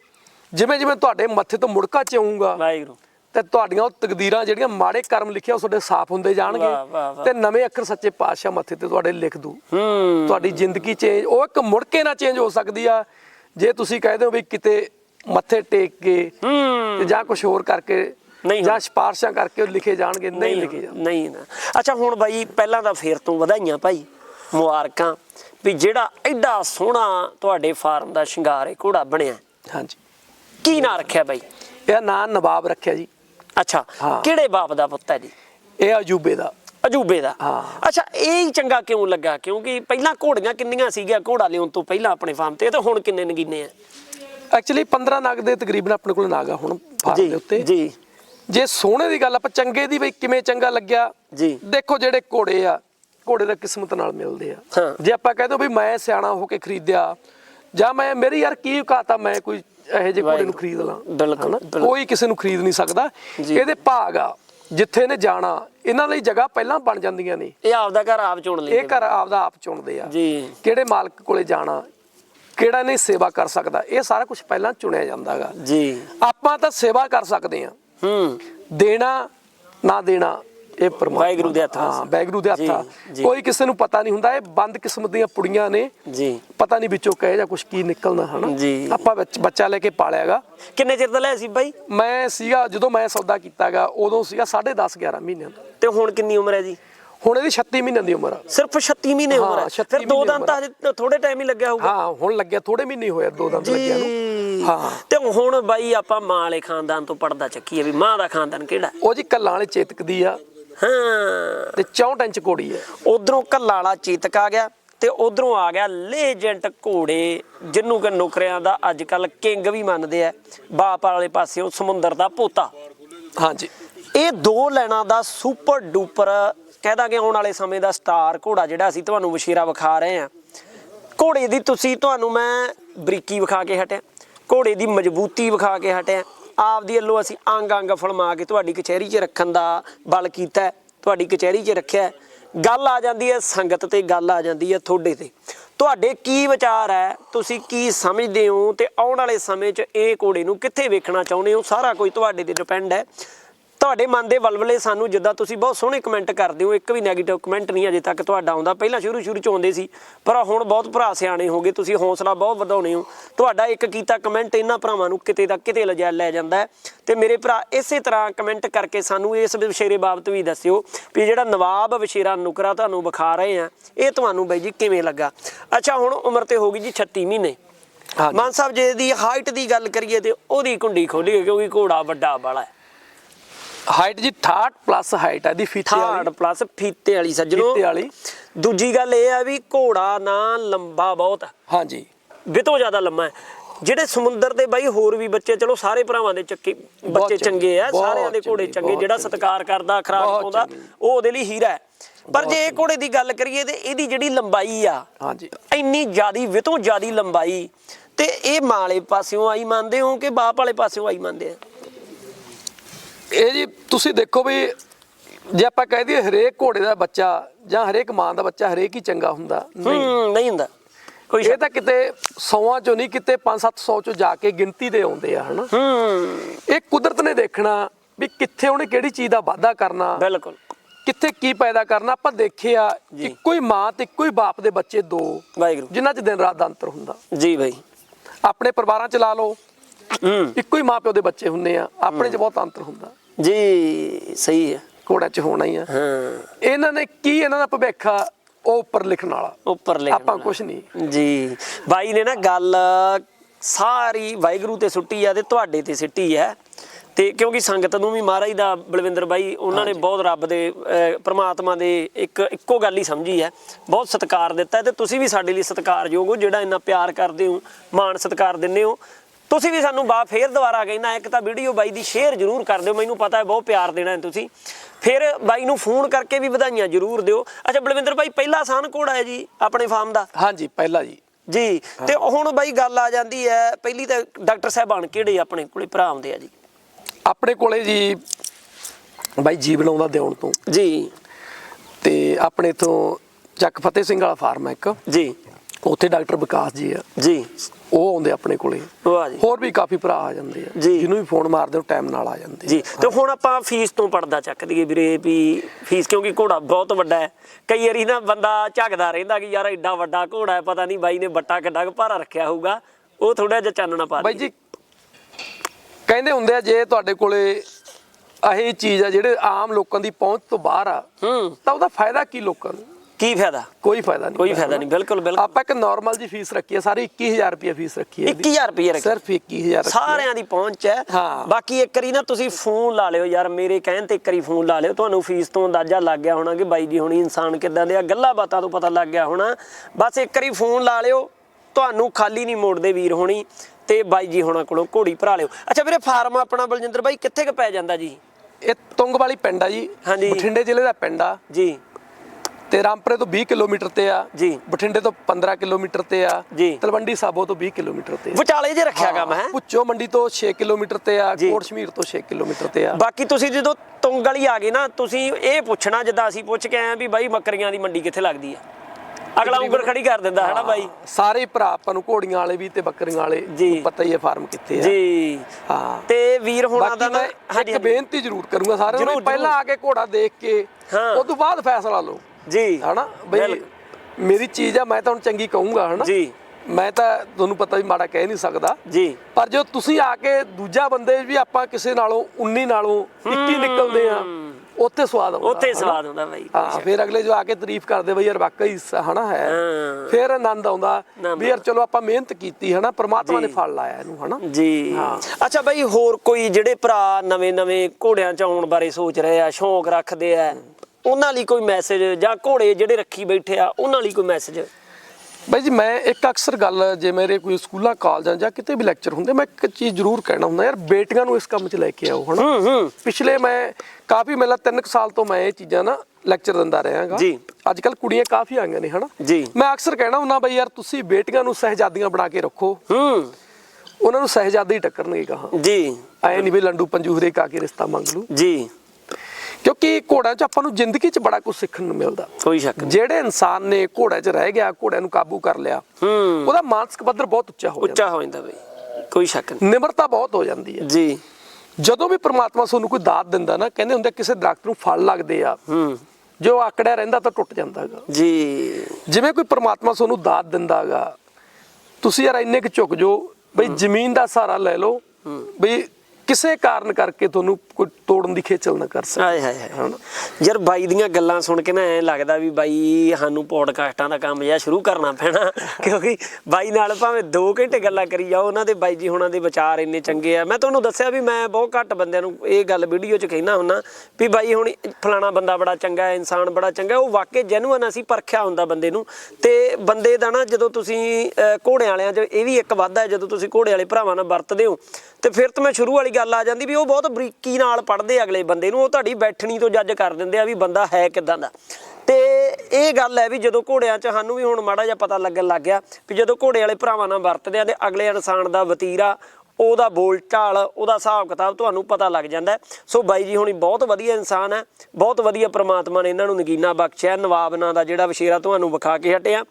Speaker 2: ਜਿਵੇਂ ਜਿਵੇਂ ਤੁਹਾਡੇ ਮੱਥੇ ਤੋਂ ਮੁੜਕਾ ਚਾਉਂਗਾ
Speaker 1: ਵਾਹਿਗੁਰੂ।
Speaker 2: ਤੇ ਤੁਹਾਡੀਆਂ ਉਹ ਤਕਦੀਰਾਂ ਜਿਹੜੀਆਂ ਮਾੜੇ ਕਰਮ ਲਿਖਿਆ ਉਹ ਤੁਹਾਡੇ ਸਾਫ਼ ਹੁੰਦੇ ਜਾਣਗੇ। ਤੇ ਨਵੇਂ ਅੱਖਰ ਸੱਚੇ ਪਾਤਸ਼ਾਹ ਮੱਥੇ ਤੇ ਤੁਹਾਡੇ ਲਿਖ ਦੂ।
Speaker 1: ਹੂੰ।
Speaker 2: ਤੁਹਾਡੀ ਜ਼ਿੰਦਗੀ ਚੇਂਜ ਉਹ ਇੱਕ ਮੁੜ ਕੇ ਨਾ ਚੇਂਜ ਹੋ ਸਕਦੀ ਆ ਜੇ ਤੁਸੀਂ ਕਹਦੇ ਹੋ ਵੀ ਕਿਤੇ ਮੱਥੇ ਟੇਕ ਕੇ ਤੇ ਜਾਂ ਕੁਝ ਹੋਰ ਕਰਕੇ
Speaker 1: ਨਹੀਂ
Speaker 2: ਜਾਂ ਸਿਫਾਰਸ਼ਾਂ ਕਰਕੇ ਉਹ ਲਿਖੇ ਜਾਣਗੇ ਨਹੀਂ
Speaker 1: ਨਹੀਂ
Speaker 2: ਲਿਖੇ ਜਾਣਗੇ।
Speaker 1: ਨਹੀਂ ਨਾ। ਅੱਛਾ ਹੁਣ ਬਾਈ ਪਹਿਲਾਂ ਤਾਂ ਫੇਰ ਤੋਂ ਵਧਾਈਆਂ ਭਾਈ। ਮੁਬਾਰਕਾਂ ਵੀ ਜਿਹੜਾ ਐਡਾ ਸੋਹਣਾ ਤੁਹਾਡੇ ਫਾਰਮ ਦਾ ਸ਼ਿੰਗਾਰ ਹੈ ਘੋੜਾ ਬਣਿਆ
Speaker 2: ਹਾਂਜੀ।
Speaker 1: ਕੀ ਨਾਂ ਰੱਖਿਆ ਬਾਈ?
Speaker 2: ਇਹ ਨਾਂ ਨਵਾਬ ਰੱਖਿਆ ਜੀ।
Speaker 1: ਅੱਛਾ। ਕਿਹੜੇ ਬਾਪ ਦਾ ਪੁੱਤ ਹੈ ਜੀ?
Speaker 2: ਇਹ ਅਜੂਬੇ ਦਾ।
Speaker 1: ਅਜੂਬੇ ਦਾ।
Speaker 2: ਹਾਂ।
Speaker 1: ਅੱਛਾ ਇਹ ਹੀ ਚੰਗਾ ਕਿਉਂ ਲੱਗਾ? ਕਿਉਂਕਿ ਪਹਿਲਾਂ ਘੋੜੀਆਂ ਕਿੰਨੀਆਂ ਸੀਗੀਆਂ ਘੋੜਾ ਲਿਆਉਣ ਤੋਂ ਪਹਿਲਾਂ ਆਪਣੇ ਫਾਰਮ ਤੇ ਤੇ ਹੁਣ ਕਿੰਨੇ ਨਗੀਨੇ ਆ।
Speaker 2: ਐਕਚੁਅਲੀ 15 ਨਗ ਦੇ ਤਕਰੀਬਨ ਆਪਣੇ ਕੋਲ ਨਗ ਆ ਹੁਣ ਫਾਰਮ ਦੇ ਉੱਤੇ।
Speaker 1: ਜੀ।
Speaker 2: ਜੇ ਸੋਹਣੇ ਦੀ ਗੱਲ ਆਪਾਂ ਚੰਗੇ ਦੀ ਬਈ ਕਿਵੇਂ ਚੰਗਾ ਲੱਗਿਆ?
Speaker 1: ਜੀ।
Speaker 2: ਦੇਖੋ ਜਿਹੜੇ ਘੋੜੇ ਆ ਘੋੜੇ ਦਾ ਕਿਸਮਤ ਨਾਲ ਮਿਲਦੇ ਆ। ਜੇ ਆਪਾਂ ਕਹਦੇ ਵੀ ਮੈਂ ਸਿਆਣਾ ਹੋ ਕੇ ਖਰੀਦਿਆ ਜਾਂ ਮੈਂ ਮੇਰੀ ਯਾਰ ਕੀ ਔਕਾਤ ਆ ਮੈਂ ਕੋਈ ਇਹੋ ਜਿਹੇ ਘੋੜੇ ਨੂੰ ਖਰੀਦ ਲਾਂ।
Speaker 1: ਬਿਲਕੁਲ।
Speaker 2: ਕੋਈ ਕਿਸੇ ਨੂੰ ਖਰੀਦ ਨਹੀਂ ਸਕਦਾ। ਇਹਦੇ ਭਾਗ ਆ ਜਿੱਥੇ ਨੇ ਜਾਣਾ ਇਹਨਾਂ ਲਈ ਜਗ੍ਹਾ ਪਹਿਲਾਂ ਬਣ ਜਾਂਦੀਆਂ ਨੇ।
Speaker 1: ਇਹ ਆਪਦਾ ਘਰ ਆਪ ਚੁਣ
Speaker 2: ਇਹ
Speaker 1: ਲੈਂਦੇ
Speaker 2: ਘਰ ਆਪਦਾ ਆਪ ਚੁਣਦੇ ਆ।
Speaker 1: ਜੀ।
Speaker 2: ਕਿਹੜੇ ਮਾਲਕ ਕੋਲੇ ਜਾਣਾ ਕਿਹੜਾ ਨਹੀਂ ਸੇਵਾ ਕਰ ਸਕਦਾ ਇਹ ਸਾਰਾ ਕੁਝ ਪਹਿਲਾਂ ਚੁਣਿਆ ਜਾਂਦਾਗਾ।
Speaker 1: ਜੀ।
Speaker 2: ਆਪਾਂ ਤਾਂ ਸੇਵਾ ਕਰ ਸਕਦੇ ਆ।
Speaker 1: ਹੂੰ।
Speaker 2: ਦੇਣਾ ਨਾ ਦੇਣਾ ਇਹ
Speaker 1: ਵਾਹਿਗੁਰੂ ਦੇ ਹੱਥ ਆ।
Speaker 2: ਹਾਂ ਵਾਹਿਗੁਰੂ ਦੇ ਹੱਥ। ਆ। ਕੋਈ ਕਿਸੇ ਨੂੰ ਪਤਾ ਨਹੀਂ ਹੁੰਦਾ ਇਹ ਬੰਦ ਕਿਸਮਤ ਦੀਆਂ ਪੁੜੀਆਂ ਨੇ।
Speaker 1: ਜੀ।
Speaker 2: ਪਤਾ ਨਹੀਂ ਵਿੱਚੋਂ ਕਹੇ ਜਾਂ ਕੁਝ ਕੀ ਨਿਕਲਣਾ ਹਨਾ?
Speaker 1: ਜੀ।
Speaker 2: ਆਪਾਂ ਬੱਚ- ਬੱਚਾ ਲੈ ਕੇ ਪਾਲਿਆਗਾ।
Speaker 1: ਕਿੰਨੇ ਚਿਰ ਦਾ ਲਿਆ ਸੀ ਬਾਈ?
Speaker 2: ਮੈਂ ਸੀਗਾ ਜਦੋਂ ਮੈਂ ਸੌਦਾ ਕੀਤਾਗਾ ਉਦੋਂ ਸੀਗਾ 10.5 11 ਮਹੀਨਿਆਂ ਦਾ।
Speaker 1: ਤੇ ਹੁਣ ਕਿੰਨੀ ਉਮਰ ਹੈ ਜੀ?
Speaker 2: ਹੁਣ ਇਹਦੀ 36 ਮਹੀਨਿਆਂ ਦੀ ਉਮਰ ਆ।
Speaker 1: ਸਿਰਫ 36 ਮਹੀਨੇ ਉਮਰ ਹੈ।
Speaker 2: 36
Speaker 1: ਫਿਰ ਦੋ ਦਿਨ ਤਾਂ ਹਜੇ ਥੋੜੇ ਟਾਈਮ ਹੀ ਲੱਗਿਆ ਹੋਊਗਾ।
Speaker 2: ਹਾਂ ਹੁਣ ਲੱਗਿਆ ਥੋੜੇ ਮਹੀਨੇ ਹੋਏ ਆ, ਦੋ ਦੰਦ ਲੱਗਿਆ ਨੂੰ। ਹਾਂ।
Speaker 1: ਤੇ ਹੁਣ ਬਾਈ ਆਪਾਂ ਮਾਂ ਵਾਲੇ ਖਾਨਦਾਨ ਤੋਂ ਪੜਦਾ ਚੱਕੀ ਹੈ ਵੀ ਮਾਂ ਦਾ ਖਾਨਦਾਨ ਕਿਹੜਾ?
Speaker 2: ਉਹ ਜੀ ਕੱਲਾਂ ਵਾਲੇ ਚੇਤਕ ਦੀ ਆ।
Speaker 1: ਹਾਂ।
Speaker 2: ਤੇ 64 ਇੰਚ ਕੋੜੀ ਆ
Speaker 1: ਉਧਰੋਂ ਕੱਲਾ ਵਾਲਾ ਚੇਤਕ ਆ ਗਿਆ ਤੇ ਉਧਰੋਂ ਆ ਗਿਆ ਲੇਜੈਂਟ ਘੋੜੇ ਜਿਹਨੂੰ ਕਿ ਨੌਕਰੀਆਂ ਦਾ ਅੱਜ ਕੱਲ ਕਿੰਗ ਵੀ ਮੰਨਦੇ ਆ। ਬਾਪ ਵਾਲੇ ਪਾਸਿਓਂ ਸਮੁੰਦਰ ਦਾ ਪੋਤਾ।
Speaker 2: ਹਾਂਜੀ।
Speaker 1: ਇਹ ਦੋ ਲੈਣਾ ਦਾ ਸੁਪਰ ਡੂਪਰ ਕਹਿ ਦਾਂਗੇ ਆਉਣ ਵਾਲੇ ਸਮੇਂ ਦਾ ਸਟਾਰ ਘੋੜਾ ਜਿਹੜਾ ਅਸੀਂ ਤੁਹਾਨੂੰ ਵਸ਼ੀਰਾ ਵਿਖਾ ਰਹੇ ਹਾਂ। ਘੋੜੇ ਦੀ ਤੁਸੀਂ ਤੁਹਾਨੂੰ ਮੈਂ ਬਰੀਕੀ ਵਿਖਾ ਕੇ ਹਟਿਆ। ਘੋੜੇ ਦੀ ਮਜ਼ਬੂਤੀ ਵਿਖਾ ਕੇ ਹਟਿਆ। ਆਪਦੀ ਵੱਲੋਂ ਅਸੀਂ ਅੰਗ ਅੰਗ ਫਲਮਾ ਕੇ ਤੁਹਾਡੀ ਕਚਹਿਰੀ 'ਚ ਰੱਖਣ ਦਾ ਬਲ ਕੀਤਾ ਤੁਹਾਡੀ ਕਚਹਿਰੀ 'ਚ ਰੱਖਿਆ ਗੱਲ ਆ ਜਾਂਦੀ ਹੈ, ਸੰਗਤ ਤੇ ਗੱਲ ਆ ਜਾਂਦੀ ਹੈ ਤੁਹਾਡੇ ਤੇ। ਤੁਹਾਡੇ ਕੀ ਵਿਚਾਰ ਹੈ, ਤੁਸੀਂ ਕੀ ਸਮਝਦੇ ਹੋ ਤੇ ਆਉਣ ਵਾਲੇ ਸਮੇਂ 'ਚ ਇਹ ਘੋੜੇ ਨੂੰ ਕਿੱਥੇ ਵੇਖਣਾ ਚਾਹੁੰਦੇ ਹੋ? ਸਾਰਾ ਕੁਝ ਤੁਹਾਡੇ ਤੇ ਡਿਪੈਂਡ ਹੈ। ਤੁਹਾਡੇ ਮਨ ਦੇ ਵਲਵਲੇ ਸਾਨੂੰ ਜਿੱਦਾਂ ਤੁਸੀਂ ਬਹੁਤ ਸੋਹਣੇ ਕਮੈਂਟ ਕਰਦੇ ਹੋ ਇੱਕ ਵੀ 네ਗੇਟਿਵ ਕਮੈਂਟ ਨਹੀਂ ਅਜੇ ਤੱਕ ਤੁਹਾਡਾ ਆਉਂਦਾ। ਪਹਿਲਾਂ ਸ਼ੁਰੂ ਸ਼ੁਰੂ ਚ ਆਉਂਦੇ ਸੀ ਪਰ ਹੁਣ ਬਹੁਤ ਭਰਾ ਸਿਆਣੇ ਹੋ ਗਏ ਤੁਸੀਂ ਹੌਸਲਾ ਬਹੁਤ ਵਧਾਉਣੇ ਹੋ। ਤੁਹਾਡਾ ਇੱਕ ਕੀਤਾ ਕਮੈਂਟ ਇਹਨਾਂ ਭਰਾਵਾਂ ਨੂੰ ਕਿਤੇ ਦਾ ਕਿਤੇ ਲਿਜਾ ਲੈ ਜਾਂਦਾ ਹੈ। ਤੇ ਮੇਰੇ ਭਰਾ ਇਸੇ ਤਰ੍ਹਾਂ ਕਮੈਂਟ ਕਰਕੇ ਸਾਨੂੰ ਇਸ ਵਿਸ਼ੇਰੇ ਬਾਬਤ ਵੀ ਦੱਸਿਓ ਵੀ ਜਿਹੜਾ ਨਵਾਬ ਵਿਸ਼ੇਰਾ ਨੁਕਰਾ ਤੁਹਾਨੂੰ ਵਿਖਾ ਰਹੇ ਆ ਇਹ ਤੁਹਾਨੂੰ ਬਾਈ ਜੀ ਕਿਵੇਂ ਲੱਗਾ? ਅੱਛਾ ਹੁਣ ਉਮਰ ਤੇ ਹੋ ਗਈ ਜੀ 36 ਮਹੀਨੇ। ਮਾਨ ਸਾਹਿਬ ਜੇ ਦੀ ਹਾਈਟ ਦੀ ਗੱਲ ਕਰੀਏ ਤੇ ਉਹਦੀ ਕੁੰਡੀ ਖੋਲੀਏ ਕਿਉਂਕਿ ਘੋੜਾ ਵੱਡਾ ਵਾਲਾ ਹੈ।
Speaker 2: ਹਾਈਟ ਜੀ 68 ਪਲੱਸ ਹਾਈਟ ਆ ਦੀ ਫੀਤੇ ਵਾਲੀ।
Speaker 1: ਪਲੱਸ ਫੀਤੇ ਵਾਲੀ ਸੱਜਣੋ
Speaker 2: ਫੀਤੇ ਵਾਲੀ।
Speaker 1: ਦੂਜੀ ਗੱਲ ਇਹ ਆ ਵੀ ਘੋੜਾ ਨਾ ਲੰਬਾ ਬਹੁਤ ਹੈ
Speaker 2: ਹਾਂਜੀ।
Speaker 1: ਬਿਤੋਂ ਜ਼ਿਆਦਾ ਲੰਮਾ ਹੈ। ਜਿਹੜੇ ਸਮੁੰਦਰ ਦੇ ਬਾਈ ਹੋਰ ਵੀ ਬੱਚੇ ਚਲੋ ਸਾਰੇ ਭਰਾਵਾਂ ਦੇ ਚੱਕੇ ਬੱਚੇ
Speaker 2: ਚੰਗੇ,
Speaker 1: ਆ ਸਾਰਿਆਂ ਦੇ ਘੋੜੇ
Speaker 2: ਚੰਗੇ,
Speaker 1: ਜਿਹੜਾ। ਸਤਿਕਾਰ ਕਰਦਾ ਖਰਾਕ
Speaker 2: ਬਹੁਤ
Speaker 1: ਪਾਉਂਦਾ। ਉਹ ਉਹਦੇ ਲਈ ਹੀਰਾ ਹੈ। ਪਰ ਜੇ ਇਹ ਘੋੜੇ ਦੀ ਗੱਲ ਕਰੀਏ ਤੇ ਇਹਦੀ ਜਿਹੜੀ ਲੰਬਾਈ ਆ
Speaker 2: ਹਾਂਜੀ।
Speaker 1: ਇੰਨੀ ਜ਼ਿਆਦੀ ਵਿਤੋਂ ਜ਼ਿਆਦੀ ਲੰਬਾਈ ਤੇ ਇਹ ਮਾਲੇ ਪਾਸਿਓਂ ਆਈ ਮੰਨਦੇ ਹੋ ਕਿ ਬਾਪ ਵਾਲੇ ਪਾਸਿਓਂ ਆਈ ਮੰਨਦੇ ਆ?
Speaker 2: ਇਹ ਜੀ ਤੁਸੀਂ ਦੇਖੋ ਵੀ ਜੇ ਆਪਾਂ ਕਹਿ ਦਈਏ ਹਰੇਕ ਘੋੜੇ ਦਾ ਬੱਚਾ ਜਾਂ ਹਰੇਕ ਮਾਂ ਦਾ ਬੱਚਾ ਹਰੇਕ ਹੀ ਚੰਗਾ ਹੁੰਦਾ ਨਹੀਂ
Speaker 1: ਹੂੰ ਨਹੀਂ? ਹੁੰਦਾ। ਕੋਈ
Speaker 2: ਇਹ ਤਾਂ ਕਿਤੇ ਸੌਆਂ ਚੋਂ ਨਹੀਂ ਕਿਤੇ 5-700 ਚੋਂ ਜਾ ਕੇ ਗਿਣਤੀ ਦੇ ਆਉਂਦੇ ਆ ਹਨਾ?
Speaker 1: ਹੂੰ।
Speaker 2: ਇਹ ਕੁਦਰਤ ਨੇ ਦੇਖਣਾ ਵੀ ਕਿੱਥੇ ਉਹਨੇ ਕਿਹੜੀ ਚੀਜ਼ ਦਾ ਵਾਧਾ ਕਰਨਾ
Speaker 1: ਬਿਲਕੁਲ।
Speaker 2: ਕਿੱਥੇ ਕੀ ਪੈਦਾ ਕਰਨਾ। ਆਪਾਂ ਦੇਖਿਆ। ਇੱਕੋ ਹੀ ਮਾਂ ਤੇ ਇੱਕੋ ਹੀ ਬਾਪ ਦੇ ਬੱਚੇ ਦੋ
Speaker 1: ਵਾਹਿਗੁਰੂ।
Speaker 2: ਜਿਨ੍ਹਾਂ 'ਚ ਦਿਨ ਰਾਤ ਦਾ ਅੰਤਰ ਹੁੰਦਾ।
Speaker 1: ਜੀ ਭਾਈ
Speaker 2: ਆਪਣੇ ਪਰਿਵਾਰਾਂ 'ਚ ਲਾ ਲਓ।
Speaker 1: ਹੂੰ।
Speaker 2: ਇੱਕੋ ਹੀ ਮਾਂ ਪਿਓ ਦੇ ਬੱਚੇ ਹੁੰਦੇ ਆ। ਆਪਣੇ 'ਚ ਬਹੁਤ ਅੰਤਰ ਹੁੰਦਾ।
Speaker 1: ਜੀ ਸਹੀ ਹੈ।
Speaker 2: ਘੋੜਾ ਚ ਹੋਣਾ ਹੀ ਆ।
Speaker 1: ਹਾਂ।
Speaker 2: ਇਹਨਾਂ ਨੇ ਕੀ ਇਹਨਾਂ ਦਾ ਭਵਿੱਖ ਆ? ਉਹ ਉੱਪਰ ਲਿਖਣ ਵਾਲਾ।
Speaker 1: ਉੱਪਰ ਲਿਖਣਾ
Speaker 2: ਆਪਾਂ ਕੁਝ ਨਹੀਂ।
Speaker 1: ਜੀ। ਬਾਈ ਨੇ ਨਾ ਗੱਲ ਸਾਰੀ ਵਾਹਿਗੁਰੂ ਤੇ ਸੁੱਟੀ ਆ ਤੇ ਤੁਹਾਡੇ ਤੇ ਸਿੱਟੀ ਹੈ ਤੇ ਕਿਉਂਕਿ ਸੰਗਤ ਨੂੰ ਵੀ ਮਹਾਰਾਜ ਦਾ ਬਲਵਿੰਦਰ ਬਾਈ ਉਹਨਾਂ ਨੇ ਬਹੁਤ ਰੱਬ ਦੇ ਪ੍ਰਮਾਤਮਾ ਦੇ ਇੱਕ ਇੱਕੋ ਗੱਲ ਹੀ ਸਮਝੀ ਹੈ। ਬਹੁਤ ਸਤਿਕਾਰ ਦਿੱਤਾ ਤੇ ਤੁਸੀਂ ਵੀ ਸਾਡੇ ਲਈ ਸਤਿਕਾਰਯੋਗ ਹੋ ਜਿਹੜਾ ਇੰਨਾ ਪਿਆਰ ਕਰਦੇ ਹੋ ਮਾਣ ਸਤਿਕਾਰ ਦਿੰਦੇ ਹੋ। ਤੁਸੀਂ ਵੀ ਸਾਨੂੰ ਬਾ ਫੇਰ ਦੁਬਾਰਾ ਕਹਿਣਾ ਇੱਕ ਤਾਂ ਵੀਡੀਓ ਬਾਈ ਦੀ ਸ਼ੇਅਰ ਜ਼ਰੂਰ ਕਰ ਦਿਓ ਮੈਨੂੰ ਪਤਾ ਹੈ ਬਹੁਤ ਪਿਆਰ ਦੇਣਾ ਤੁਸੀਂ। ਫਿਰ ਬਾਈ ਨੂੰ ਫੋਨ ਕਰਕੇ ਵੀ ਵਧਾਈਆਂ ਜ਼ਰੂਰ ਦਿਓ। ਅੱਛਾ ਬਲਵਿੰਦਰ ਬਾਈ ਪਹਿਲਾ ਆਸਾਨ ਘੋੜਾ ਹੈ ਜੀ ਆਪਣੇ ਫਾਰਮ ਦਾ?
Speaker 2: ਹਾਂਜੀ ਪਹਿਲਾ ਜੀ।
Speaker 1: ਜੀ ਤੇ ਹੁਣ ਬਾਈ ਗੱਲ ਆ ਜਾਂਦੀ ਹੈ ਪਹਿਲੀ ਤਾਂ ਡਾਕਟਰ ਸਾਹਿਬਾਨ ਕਿਹੜੇ ਆਪਣੇ ਕੋਲੇ ਭਰਾ ਆਉਂਦੇ ਆ ਜੀ?
Speaker 2: ਆਪਣੇ ਕੋਲੇ ਜੀ ਬਾਈ ਜੀਵਨ ਆਉਂਦਾ ਦਿਉਣ ਤੋਂ।
Speaker 1: ਜੀ।
Speaker 2: ਤੇ ਆਪਣੇ ਤੋਂ ਚੱਕ ਫਤਿਹ ਸਿੰਘ ਵਾਲਾ ਫਾਰਮ ਹੈ ਇੱਕ।
Speaker 1: ਜੀ।
Speaker 2: ਉੱਥੇ ਡਾਕਟਰ ਵਿਕਾਸ ਜੀ ਆ।
Speaker 1: ਜੀ।
Speaker 2: ਉਹ ਆਉਂਦੇ ਆਪਣੇ ਕੋਲੇ।
Speaker 1: ਵਾਹ ਜੀ।
Speaker 2: ਹੋਰ ਵੀ ਕਾਫੀ ਭਰਾ ਆ ਜਾਂਦੇ ਆ। ਜਿਹਨੂੰ ਵੀ ਫੋਨ ਮਾਰਦੇ ਹੋ ਟਾਈਮ ਨਾਲ ਆ ਜਾਂਦੇ।
Speaker 1: ਜੀ ਤੇ ਹੁਣ ਆਪਾਂ ਫੀਸ ਤੋਂ ਪੜਦਾ ਚੱਕ ਦਈਏ ਵੀਰੇ ਵੀ ਫੀਸ ਕਿਉਂਕਿ ਘੋੜਾ ਬਹੁਤ ਵੱਡਾ ਹੈ। ਕਈ ਵਾਰੀ ਨਾ ਬੰਦਾ ਝੱਕਦਾ ਰਹਿੰਦਾ ਕਿ ਯਾਰ ਐਡਾ ਵੱਡਾ ਘੋੜਾ ਹੈ ਪਤਾ ਨਹੀਂ ਬਾਈ ਨੇ ਬੱਟਾ ਕਿੱਡਾ ਭਾਰਾ ਰੱਖਿਆ ਹੋਊਗਾ। ਉਹ ਥੋੜਾ ਜਿਹਾ ਚਾਨਣਾ ਪਾ
Speaker 2: ਬਾਈ। ਜੀ ਕਹਿੰਦੇ ਹੁੰਦੇ ਆ ਜੇ ਤੁਹਾਡੇ ਕੋਲੇ ਇਹ ਚੀਜ਼ ਆ ਜਿਹੜੇ ਆਮ ਲੋਕਾਂ ਦੀ ਪਹੁੰਚ ਤੋਂ ਬਾਹਰ ਆ
Speaker 1: ਹੂੰ।
Speaker 2: ਤਾਂ ਉਹਦਾ ਫਾਇਦਾ ਕੀ ਲੋਕਾਂ ਨੂੰ?
Speaker 1: ਕੀ ਫਾਇਦਾ?
Speaker 2: ਕੋਈ ਫਾਇਦਾ ਨਹੀਂ
Speaker 1: ਕੋਈ ਫਾਇਦਾ ਨਹੀਂ ਬਿਲਕੁਲ ਬਿਲਕੁਲ।
Speaker 2: ਆਪਾਂ ਇੱਕ ਨਾਰਮਲ ਜੀ ਫੀਸ ਰੱਖੀ ਹੈ ਸਾਰੀ 21000 ਰੁਪਏ ਫੀਸ ਰੱਖੀ ਹੈ ਇਹਦੀ।
Speaker 1: 21000 ਰੁਪਏ ਰੱਖਿਆ
Speaker 2: ਸਿਰਫ 21000 ਰੱਖੀ ਹੈ।
Speaker 1: ਸਾਰਿਆਂ ਦੀ ਪਹੁੰਚ ਹੈ।
Speaker 2: ਹਾਂ।
Speaker 1: ਬਾਕੀ ਇੱਕ ਵਾਰੀ ਨਾ ਤੁਸੀਂ ਫੋਨ ਲਾ ਲਿਓ ਯਾਰ ਮੇਰੇ ਕਹਿਣ ਤੇ ਇੱਕ ਵਾਰੀ ਫੋਨ ਲਾ ਲਿਓ। ਤੁਹਾਨੂੰ ਫੀਸ ਤੋਂ ਅੰਦਾਜ਼ਾ ਲੱਗ ਗਿਆ ਹੋਣਾ ਕਿ ਬਾਈ ਜੀ ਹੁਣੀ ਇਨਸਾਨ ਕਿੱਦਾਂ ਦੇ ਆ। ਗੱਲਾਂ ਬਾਤਾਂ ਤੋਂ ਪਤਾ ਲੱਗ ਗਿਆ ਹੋਣਾ। ਬਸ ਇੱਕ ਵਾਰੀ ਫੋਨ ਲਾ ਲਿਓ। ਤੁਹਾਨੂੰ ਖਾਲੀ ਨਹੀਂ ਮੋੜਦੇ ਵੀਰ ਹੋਣੀ ਤੇ ਬਾਈ ਜੀ ਹੋਣਾ ਕੋਲੋਂ ਘੋੜੀ ਭਰਾ ਲਿਓ। ਅੱਛਾ ਵੀਰੇ ਫਾਰਮ ਆਪਣਾ ਬਲਜਿੰਦਰ ਬਾਈ ਕਿੱਥੇ ਕ ਪੈ ਜਾਂਦਾ ਜੀ?
Speaker 2: ਇਹ ਤੁੰਗ ਵਾਲੀ ਪਿੰਡ ਆ ਜੀ।
Speaker 1: ਹਾਂਜੀ।
Speaker 2: ਬਠਿੰਡੇ ਜ਼ਿਲ੍ਹੇ ਦਾ ਪਿੰਡ ਆ।
Speaker 1: ਜੀ।
Speaker 2: ਤੇ ਰਾਮਪੁਰੇ ਤੋਂ 20 ਕਿਲੋਮੀਟਰ ਤੇ ਆ
Speaker 1: ਜੀ।
Speaker 2: ਬਠਿੰਡੇ ਤੋਂ 15 ਕਿਲੋਮੀਟਰ ਤੇ ਆ
Speaker 1: ਜੀ।
Speaker 2: ਤਲਵੰਡੀ ਸਾਬੋ ਤੋਂ 20 ਕਿਲੋਮੀਟਰ ਤੇ।
Speaker 1: ਵਿਚਾਲੇ ਜੇ ਰੱਖਿਆ ਕੰਮ ਹੈ
Speaker 2: ਪੁੱਚੋ ਮੰਡੀ ਤੋਂ 6 ਕਿਲੋਮੀਟਰ ਤੇ ਆ। ਕੋਟ ਸ਼ਮੀਰ ਤੋਂ 6 ਕਿਲੋਮੀਟਰ ਤੇ ਆ
Speaker 1: ਬਾਕੀ ਤੁਸੀਂ ਜਦੋਂ ਤੁੰਗ ਵਾਲੀ ਆ ਗਏ ਨਾ ਤੁਸੀਂ ਇਹ ਪੁੱਛਣਾ ਜਿੱਦਾਂ ਅਸੀਂ ਪੁੱਛ ਕੇ ਆਏ ਆ ਵੀ ਬਾਈ ਬੱਕਰੀਆਂ ਦੀ ਮੰਡੀ ਕਿੱਥੇ ਲੱਗਦੀ ਆ ਅਗਲਾ ਉਂਗਲ ਖੜੀ ਕਰ ਦਿੰਦਾ ਹੈ ਨਾ ਬਾਈ
Speaker 2: ਸਾਰੇ ਭਰਾ ਆਪਾਂ ਨੂੰ ਘੋੜੀਆਂ ਵਾਲੇ ਵੀ ਤੇ ਬੱਕਰੀਆਂ ਵਾਲੇ ਪਤਾ ਹੀ ਹੈ ਫਾਰਮ ਕਿੱਥੇ ਆ
Speaker 1: ਜੀ
Speaker 2: ਹਾਂ
Speaker 1: ਤੇ ਵੀਰ ਹੋਣਾ ਦਾ ਨਾ
Speaker 2: ਮੈਂ ਇੱਕ। ਬੇਨਤੀ ਜ਼ਰੂਰ ਕਰੂੰਗਾ ਸਾਰਿਆਂ ਨੂੰ ਪਹਿਲਾਂ ਆ ਕੇ ਘੋੜਾ ਦੇਖ ਕੇ
Speaker 1: ਹਾਂ।
Speaker 2: ਉਸ ਤੋਂ ਬਾਅਦ ਫੈਸਲਾ ਲਓ
Speaker 1: ਜੀ।
Speaker 2: ਹਨਾ? ਬਈ। ਮੇਰੀ ਚੀਜ਼ ਆ ਮੈਂ ਤਾਂ ਹੁਣ ਚੰਗੀ ਕਹੂੰਗਾ ਹਨਾ?
Speaker 1: ਜੀ।
Speaker 2: ਮੈਂ ਤਾਂ ਤੁਹਾਨੂੰ ਪਤਾ ਵੀ ਮਾੜਾ ਕਹਿ ਨਹੀਂ ਸਕਦਾ।
Speaker 1: ਜੀ।
Speaker 2: ਪਰ ਜੋ ਤੁਸੀਂ ਆ ਕੇ ਦੂਜਾ ਬੰਦੇ ਵੀ ਆਪਾਂ ਕਿਸੇ ਨਾਲੋਂ 19 ਨਾਲੋਂ 21 ਨਿਕਲਦੇ ਆ ਉੱਥੇ ਸਵਾਦ ਆਉਂਦਾ
Speaker 1: ਉੱਥੇ? ਸਵਾਦ ਹੁੰਦਾ ਬਾਈ
Speaker 2: ਹਾਂ ਫਿਰ ਅਗਲੇ ਜੋ ਆ ਕੇ ਤਾਰੀਫ ਕਰਦੇ ਬਈ ਯਾਰ ਵਾਕਈ ਹਨਾ ਹੈ। ਫਿਰ ਆਨੰਦ ਆਉਂਦਾ ਵੀ ਯਾਰ ਚਲੋ ਆਪਾਂ ਮਿਹਨਤ ਕੀਤੀ ਹਨਾ? ਪ੍ਰਮਾਤਮਾ ਨੇ। ਫਲ ਲਾਇਆ ਇਹਨੂੰ ਹਨਾ?
Speaker 1: ਜੀ।
Speaker 2: ਹਾਂ।
Speaker 1: ਅੱਛਾ ਬਾਈ ਹੋਰ ਕੋਈ ਜਿਹੜੇ ਭਰਾ ਨਵੇਂ ਨਵੇਂ ਘੋੜਿਆਂ ਚ ਆਉਣ ਬਾਰੇ ਸੋਚ ਰਹੇ ਆ ਸ਼ੌਂਕ ਰੱਖਦੇ ਆ? ਉਹਨਾਂ ਲਈ ਕੋਈ ਮੈਸੇਜ ਜਾਂ ਘੋੜੇ ਜਿਹੜੇ ਰੱਖੀ ਬੈਠੇ ਆ ਉਹਨਾਂ ਲਈ ਕੋਈ ਮੈਸੇਜ
Speaker 2: ਬਾਈ ਜੀ ਮੈਂ ਇੱਕ ਅਕਸਰ ਗੱਲ ਜੇ ਮੇਰੇ ਕੋਈ ਸਕੂਲਾਂ ਕਾਲਜਾਂ ਜਾਂ ਕਿਤੇ ਵੀ ਲੈਕਚਰ ਹੁੰਦੇ ਮੈਂ ਇੱਕ ਚੀਜ਼ ਜ਼ਰੂਰ ਕਹਿਣਾ ਹੁੰਦਾ ਯਾਰ ਬੇਟੀਆਂ ਨੂੰ ਇਸ ਕੰਮ 'ਚ ਲੈ ਕੇ ਆਓ ਹਨਾ? ਪਿਛਲੇ ਮੈਂ ਕਾਫੀ ਮੇਲਾ 3 ਸਾਲ ਤੋਂ ਮੈਂ ਇਹ ਚੀਜ਼ਾਂ ਨਾ ਲੈਕਚਰ ਦਿੰਦਾ ਰਿਹਾਗਾ।
Speaker 1: ਜੀ।
Speaker 2: ਅੱਜ ਕੱਲ ਕੁੜੀਆਂ ਕਾਫੀ ਆਈਆਂ ਨੇ ਹਨਾ?
Speaker 1: ਜੀ।
Speaker 2: ਮੈਂ ਅਕਸਰ ਕਹਿਣਾ ਹੁੰਦਾ ਬਈ ਯਾਰ ਤੁਸੀਂ ਬੇਟੀਆਂ ਨੂੰ ਸਹਿਜਾਦੀਆਂ ਬਣਾ ਕੇ ਰੱਖੋ।
Speaker 1: ਹੂੰ।
Speaker 2: ਉਹਨਾਂ ਨੂੰ ਸਹਿਜਾਦੀ ਟੱਕਰਨਗੇ ਕਹਾ
Speaker 1: ਜੀ।
Speaker 2: ਐ ਨਹੀਂ ਵੀ ਲੰਡੂ ਪੰਜੂਹਰੇ ਕਾ ਕੇ ਰਿਸ਼ਤਾ ਮੰਗ ਲੂ
Speaker 1: ਜੀ।
Speaker 2: ਕਿਉਂਕਿ ਘੋੜਿਆਂ 'ਚ ਆਪਾਂ ਨੂੰ ਜ਼ਿੰਦਗੀ 'ਚ ਬੜਾ ਕੁਝ ਸਿੱਖਣ ਨੂੰ ਮਿਲਦਾ।
Speaker 1: ਕੋਈ ਸ਼ੱਕ ਨਹੀਂ।
Speaker 2: ਜਿਹੜੇ ਇਨਸਾਨ ਨੇ ਘੋੜਿਆਂ 'ਚ ਰਹਿ ਗਿਆ ਘੋੜਿਆਂ ਨੂੰ ਕਾਬੂ ਕਰ ਲਿਆ
Speaker 1: ਹੂੰ।
Speaker 2: ਉਹਦਾ ਮਾਨਸਿਕ ਪੱਧਰ ਬਹੁਤ ਉੱਚਾ ਹੋ ਜਾਂਦਾ।
Speaker 1: ਉੱਚਾ ਹੋ ਜਾਂਦਾ ਬਾਈ ਕੋਈ ਸ਼ੱਕ ਨਹੀਂ।
Speaker 2: ਨਿਮਰਤਾ ਬਹੁਤ ਹੋ ਜਾਂਦੀ ਹੈ।
Speaker 1: ਜੀ।
Speaker 2: ਜਦੋਂ ਵੀ ਪ੍ਰਮਾਤਮਾ ਤੁਹਾਨੂੰ ਕੋਈ ਦਾਤ ਦਿੰਦਾ ਨਾ ਕਹਿੰਦੇ ਹੁੰਦੇ ਕਿਸੇ ਦਰਖਤ ਨੂੰ ਫਲ ਲੱਗਦੇ ਆ
Speaker 1: ਹੂੰ।
Speaker 2: ਜੋ ਆਕੜਿਆ ਰਹਿੰਦਾ ਤਾਂ ਟੁੱਟ ਜਾਂਦਾ ਹੈਗਾ।
Speaker 1: ਜੀ।
Speaker 2: ਜਿਵੇਂ ਕੋਈ ਪ੍ਰਮਾਤਮਾ ਤੁਹਾਨੂੰ ਦਾਤ ਦਿੰਦਾਗਾ ਤੁਸੀਂ ਯਾਰ ਇੰਨੇ ਕੁ ਝੁਕ ਜੋ ਬਈ ਜ਼ਮੀਨ ਦਾ ਸਹਾਰਾ ਲੈ ਲਓ ਬਈ ਕਿਸੇ ਕਾਰਨ ਕਰਕੇ ਤੁਹਾਨੂੰ ਕੋਈ ਤੋੜਨ ਦੀ ਖੇਚਲ ਨਾ ਕਰ ਸਕੇ।
Speaker 1: ਹਾਏ ਹਾਏ ਹਾਏ। ਯਾਰ ਬਾਈ ਦੀਆਂ ਗੱਲਾਂ ਸੁਣ ਕੇ ਨਾ ਐ ਲੱਗਦਾ ਵੀ ਬਾਈ ਸਾਨੂੰ ਪੋਡਕਾਸਟਾਂ ਦਾ ਕੰਮ ਜਿਹਾ ਸ਼ੁਰੂ ਕਰਨਾ ਪੈਣਾ ਕਿਉਂਕਿ ਬਾਈ ਨਾਲ ਭਾਵੇਂ 2 ਘੰਟੇ ਗੱਲਾਂ ਕਰੀ ਜਾਓ ਉਹਨਾਂ ਦੇ ਬਾਈ ਜੀ ਹੁਣਾਂ ਦੇ ਵਿਚਾਰ ਇੰਨੇ ਚੰਗੇ ਆ। ਮੈਂ ਤੁਹਾਨੂੰ ਦੱਸਿਆ ਵੀ ਮੈਂ ਬਹੁਤ ਘੱਟ ਬੰਦਿਆਂ ਨੂੰ ਇਹ ਗੱਲ ਵੀਡੀਓ 'ਚ ਕਹਿਣਾ ਹੁੰਨਾ ਵੀ ਬਾਈ ਹੁਣ ਫਲਾਣਾ ਬੰਦਾ ਬੜਾ ਚੰਗਾ ਹੈ ਇਨਸਾਨ ਬੜਾ ਚੰਗਾ ਉਹ ਵਾਕਈ ਜੈਨੂਅਨ ਅਸੀਂ ਪਰਖਿਆ ਹੁੰਦਾ ਬੰਦੇ ਨੂੰ। ਤੇ ਬੰਦੇ ਦਾ ਨਾ ਜਦੋਂ ਤੁਸੀਂ ਘੋੜਿਆਂ ਵਾਲਿਆਂ 'ਚ ਇਹ ਵੀ ਇੱਕ ਵਾਧਾ ਹੈ ਜਦੋਂ ਤੁਸੀਂ ਘੋੜੇ ਵਾਲੇ ਭਰਾਵਾਂ ਨਾਲ ਵਰਤਦੇ ਹੋ ਤੇ ਫਿਰ ਤਾਂ ਮੈਂ ਸ਼ੁਰੂ ਵਾਲੀ ਗੱਲ ਆ ਜਾਂਦੀ ਵੀ ਉਹ ਬਹੁਤ ਬਰੀਕੀ ਨਾਲ ਪੜ੍ਹਦੇ ਅਗਲੇ ਬੰਦੇ ਨੂੰ, ਉਹ ਤੁਹਾਡੀ ਬੈਠਣੀ ਤੋਂ ਜੱਜ ਕਰ ਦਿੰਦੇ ਆ ਵੀ ਬੰਦਾ ਹੈ ਕਿਦਾਂ ਦਾ। ਤੇ ਇਹ ਗੱਲ ਹੈ ਵੀ ਜਦੋਂ ਘੋੜਿਆਂ 'ਚ ਸਾਨੂੰ ਵੀ ਹੁਣ ਮਾੜਾ ਜਿਹਾ ਪਤਾ ਲੱਗਣ ਲੱਗ ਗਿਆ ਵੀ ਜਦੋਂ ਘੋੜੇ ਵਾਲੇ ਭਰਾਵਾਂ ਨਾਲ ਵਰਤਦੇ ਆ ਤੇ ਅਗਲੇ ਇਨਸਾਨ ਦਾ ਵਤੀਰਾ, ਉਹਦਾ ਬੋਲ ਚਾਲ ਉਹਦਾ ਹਿਸਾਬ ਕਿਤਾਬ ਤੁਹਾਨੂੰ ਪਤਾ ਲੱਗ ਜਾਂਦਾ ਸੋ ਬਾਈ ਜੀ ਹੁਣੀ ਬਹੁਤ ਵਧੀਆ ਇਨਸਾਨ ਹੈ, ਬਹੁਤ ਵਧੀਆ ਪ੍ਰਮਾਤਮਾ ਨੇ ਇਹਨਾਂ ਨੂੰ ਨਗੀਨਾ ਬਖਸ਼ਿਆ, ਨਵਾਬ ਨਾਂ ਦਾ ਜਿਹੜਾ ਵਿਸ਼ੇਰਾ ਤੁਹਾਨੂੰ ਵਿਖਾ ਕੇ ਹਟਿਆ।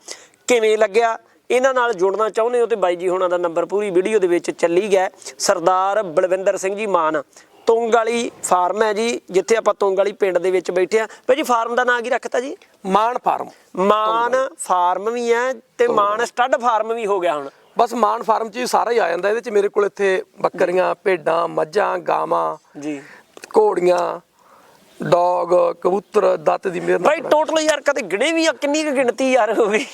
Speaker 1: ਕਿਵੇਂ ਲੱਗਿਆ? ਇਹਨਾਂ ਨਾਲ ਜੁੜਨਾ ਚਾਹੁੰਦੇ ਹੋ ਤੇ ਬਾਈ ਜੀ ਹੁਣਾਂ ਦਾ ਨੰਬਰ ਪੂਰੀ ਵੀਡੀਓ ਦੇ ਵਿੱਚ ਚੱਲੀ ਗਿਆ। ਸਰਦਾਰ ਬਲਵਿੰਦਰ ਸਿੰਘ ਜੀ ਮਾਨ ਤੁੰਗ ਵਾਲੀ ਫਾਰਮ ਹੈ ਜੀ ਜਿੱਥੇ ਆਪਾਂ ਤੁੰਗ ਵਾਲੀ ਪਿੰਡ ਦੇ ਵਿੱਚ ਬੈਠੇ ਆ ਭਾਈ ਜੀ ਫਾਰਮ ਦਾ ਨਾਂ ਕੀ ਰੱਖਤਾ ਜੀ?
Speaker 2: ਮਾਨ ਫਾਰਮ।
Speaker 1: ਮਾਨ ਫਾਰਮ ਵੀ ਹੈ ਤੇ ਮਾਨ ਸਟੱਡ ਫਾਰਮ ਵੀ ਹੋ ਗਿਆ ਹੁਣ।
Speaker 2: ਬਸ ਮਾਨ ਫਾਰਮ 'ਚ ਸਾਰਾ ਹੀ ਆ ਜਾਂਦਾ ਇਹਦੇ 'ਚ ਮੇਰੇ ਕੋਲ ਇੱਥੇ ਬੱਕਰੀਆਂ ਭੇਡਾਂ ਮੱਝਾਂ ਗਾਵਾਂ
Speaker 1: ਜੀ।
Speaker 2: ਘੋੜੀਆਂ ਡੌਗ ਕਬੂਤਰ ਦਾਤੇ ਦੀ ਮਿਹਰ
Speaker 1: ਬਾਈ ਟੋਟਲ ਯਾਰ ਕਦੇ ਗਿਣੇ ਵੀ ਆ? ਕਿੰਨੀ ਕੁ ਗਿਣਤੀ ਯਾਰ ਹੋ ਗਈ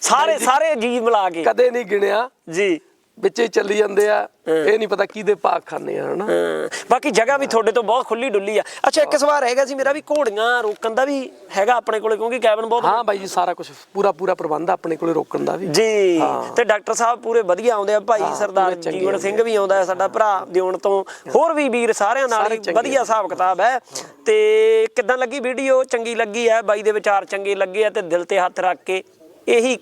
Speaker 1: ਸਾਰੇ ਸਾਰੇ ਜੀ ਮਿਲਾ ਕੇ।
Speaker 2: ਕਦੇ ਨਹੀਂ ਗਿਣਿਆ।
Speaker 1: ਜੀ।
Speaker 2: ਵਿੱਚੇ ਹੀ ਚੱਲੀ ਜਾਂਦੇ ਆ। ਇਹ ਨਹੀਂ ਪਤਾ ਕਿਹਦੇ ਭਾਗ ਖਾਨੇ ਆ ਹਨਾ?
Speaker 1: ਬਾਕੀ ਜਗ੍ਹਾ ਵੀ ਤੁਹਾਡੇ ਤੋਂ ਬਹੁਤ ਖੁੱਲੀ ਡੁੱਲੀ ਆ। ਅੱਛਾ ਇੱਕ ਸਵਾਲ ਹੈਗਾ ਸੀ ਮੇਰਾ ਵੀ ਘੋੜੀਆਂ ਰੋਕਣ ਦਾ ਵੀ ਹੈਗਾ ਆਪਣੇ ਕੋਲੇ ਕਿਉਂਕਿ ਕੈਬਨ ਬਹੁਤ
Speaker 2: ਹਾਂ ਬਾਈ ਜੀ ਸਾਰਾ ਕੁਝ ਪੂਰਾ ਪੂਰਾ ਪ੍ਰਬੰਧ ਆ ਆਪਣੇ ਕੋਲੇ ਰੋਕਣ ਦਾ ਵੀ।
Speaker 1: ਜੀ। ਤੇ ਡਾਕਟਰ ਸਾਹਿਬ ਪੂਰੇ ਵਧੀਆ ਆਉਂਦੇ ਆ। ਭਾਈ ਸਰਦਾਰ ਜੀਵਨ ਸਿੰਘ ਵੀ ਆਉਂਦਾ ਹੈ ਸਾਡਾ ਭਰਾ ਦਿਉਣ ਤੋਂ। ਹੋਰ ਵੀ ਵੀਰ ਸਾਰਿਆਂ ਨਾਲ ਵਧੀਆ ਹਿਸਾਬ ਕਿਤਾਬ ਹੈ। ਤੇ ਕਿੱਦਾਂ ਲੱਗੀ ਵੀਡੀਓ? ਚੰਗੀ ਲੱਗੀ ਹੈ। ਬਾਈ ਦੇ ਵਿਚਾਰ ਚੰਗੇ ਲੱਗੇ ਆ ਤੇ ਦਿਲ ਤੇ ਹੱਥ ਰੱਖ ਕੇ ਇਹੀ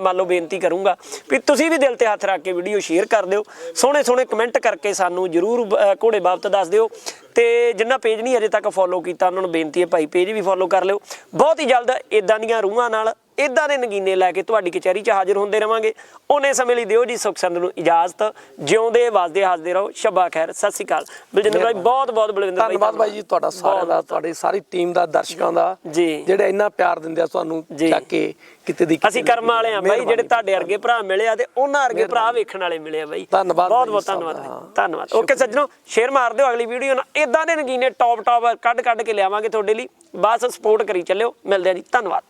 Speaker 1: ਮੰਨ ਲਓ ਬੇਨਤੀ ਕਰੂੰਗਾ ਵੀ ਤੁਸੀਂ ਵੀ ਦਿਲ ਤੇ ਹੱਥ ਰੱਖ ਕੇ ਵੀਡੀਓ ਸ਼ੇਅਰ ਕਰ ਦਿਓ। ਸੋਹਣੇ ਸੋਹਣੇ ਕਮੈਂਟ ਕਰਕੇ ਸਾਨੂੰ ਜਰੂਰ ਅਹ, ਘੋੜੇ ਬਾਬਤ ਦੱਸ ਦਿਓ। ਤੇ ਜਿੰਨਾ ਪੇਜ ਨਹੀਂ ਅਜੇ ਤੱਕ ਫੋਲੋ ਕੀਤਾ ਉਹਨਾਂ ਨੂੰ ਬੇਨਤੀ ਹੈ ਭਾਈ ਪੇਜ ਵੀ ਫੋਲੋ ਕਰ ਲਿਓ। ਬਹੁਤ ਹੀ ਜਲਦ ਇਦਾਂ ਦੀਆਂ ਰੂਹਾਂ ਨਾਲ ਇਦਾਂ ਦੇ ਨਗੀਨੇ ਲੈ ਕੇ ਤੁਹਾਡੀ ਕਚਹਿਰੀ 'ਚ ਹਾਜ਼ਰ ਹੁੰਦੇ ਰਵਾਂਗੇ। ਉਹਨੇ ਸਮੇਂ ਲਈ ਦਿਓ ਜੀ ਸੁਖ ਸੰਦ ਨੂੰ ਇਜਾਜ਼ਤ। ਜਿਉਂਦੇ ਵਸਦੇ ਹੱਸਦੇ ਰਹੋ। ਸ਼ਬਾ ਖੈਰ। ਸਤਿ ਸ਼੍ਰੀ ਅਕਾਲ। ਬਲਜਿੰਦਰ ਭਾਈ ਬਹੁਤ ਬਹੁਤ ਬਲਵਿੰਦਰ ਭਾਈ
Speaker 2: ਧੰਨਵਾਦ ਬਾਈ ਜੀ ਤੁਹਾਡਾ ਸਾਰਿਆਂ ਦਾ ਤੁਹਾਡੀ ਸਾਰੀ ਟੀਮ ਦਾ ਦਰਸ਼ਕਾਂ ਦਾ। ਜਿਹੜੇ ਇੰਨਾ ਪਿਆਰ ਦਿੰਦੇ ਆ ਤੁਹਾਨੂੰ। ਚੱਕ ਕੇ ਕਿਤੇ ਦੀ
Speaker 1: ਅਸੀਂ ਕਰਮ ਵਾਲੇ ਆ ਬਾਈ ਜਿਹੜੇ। ਤੁਹਾਡੇ ਵਰਗੇ ਭਰਾ ਮਿਲੇ ਆ ਤੇ ਉਹਨਾਂ ਵਰਗੇ ਭਰਾ ਵੇਖਣ ਵਾਲੇ ਮਿਲੇ ਆ ਬਾਈ
Speaker 2: ਧੰਨਵਾਦ
Speaker 1: ਬਹੁਤ ਬਹੁਤ ਧੰਨਵਾਦ। ਧੰਨਵਾਦ। ਓਕੇ ਸੱਜਣੋ ਸ਼ੇਅਰ ਮਾਰ ਦਿਓ ਅਗਲੀ ਵੀਡੀਓ ਨਾਲ। ਇਦਾਂ ਦੇ ਨਗੀਨੇ ਟੌਪ ਟੌਪ ਕੱਢ ਕੱਢ ਕੇ ਲਿਆਵਾਂਗੇ ਤੁਹਾਡੇ ਲਈ। ਬਸ ਸਪੋਰਟ ਕਰੀ ਚੱਲਿਓ। ਮਿਲਦੇ ਆ ਜੀ। ਧੰਨਵਾਦ।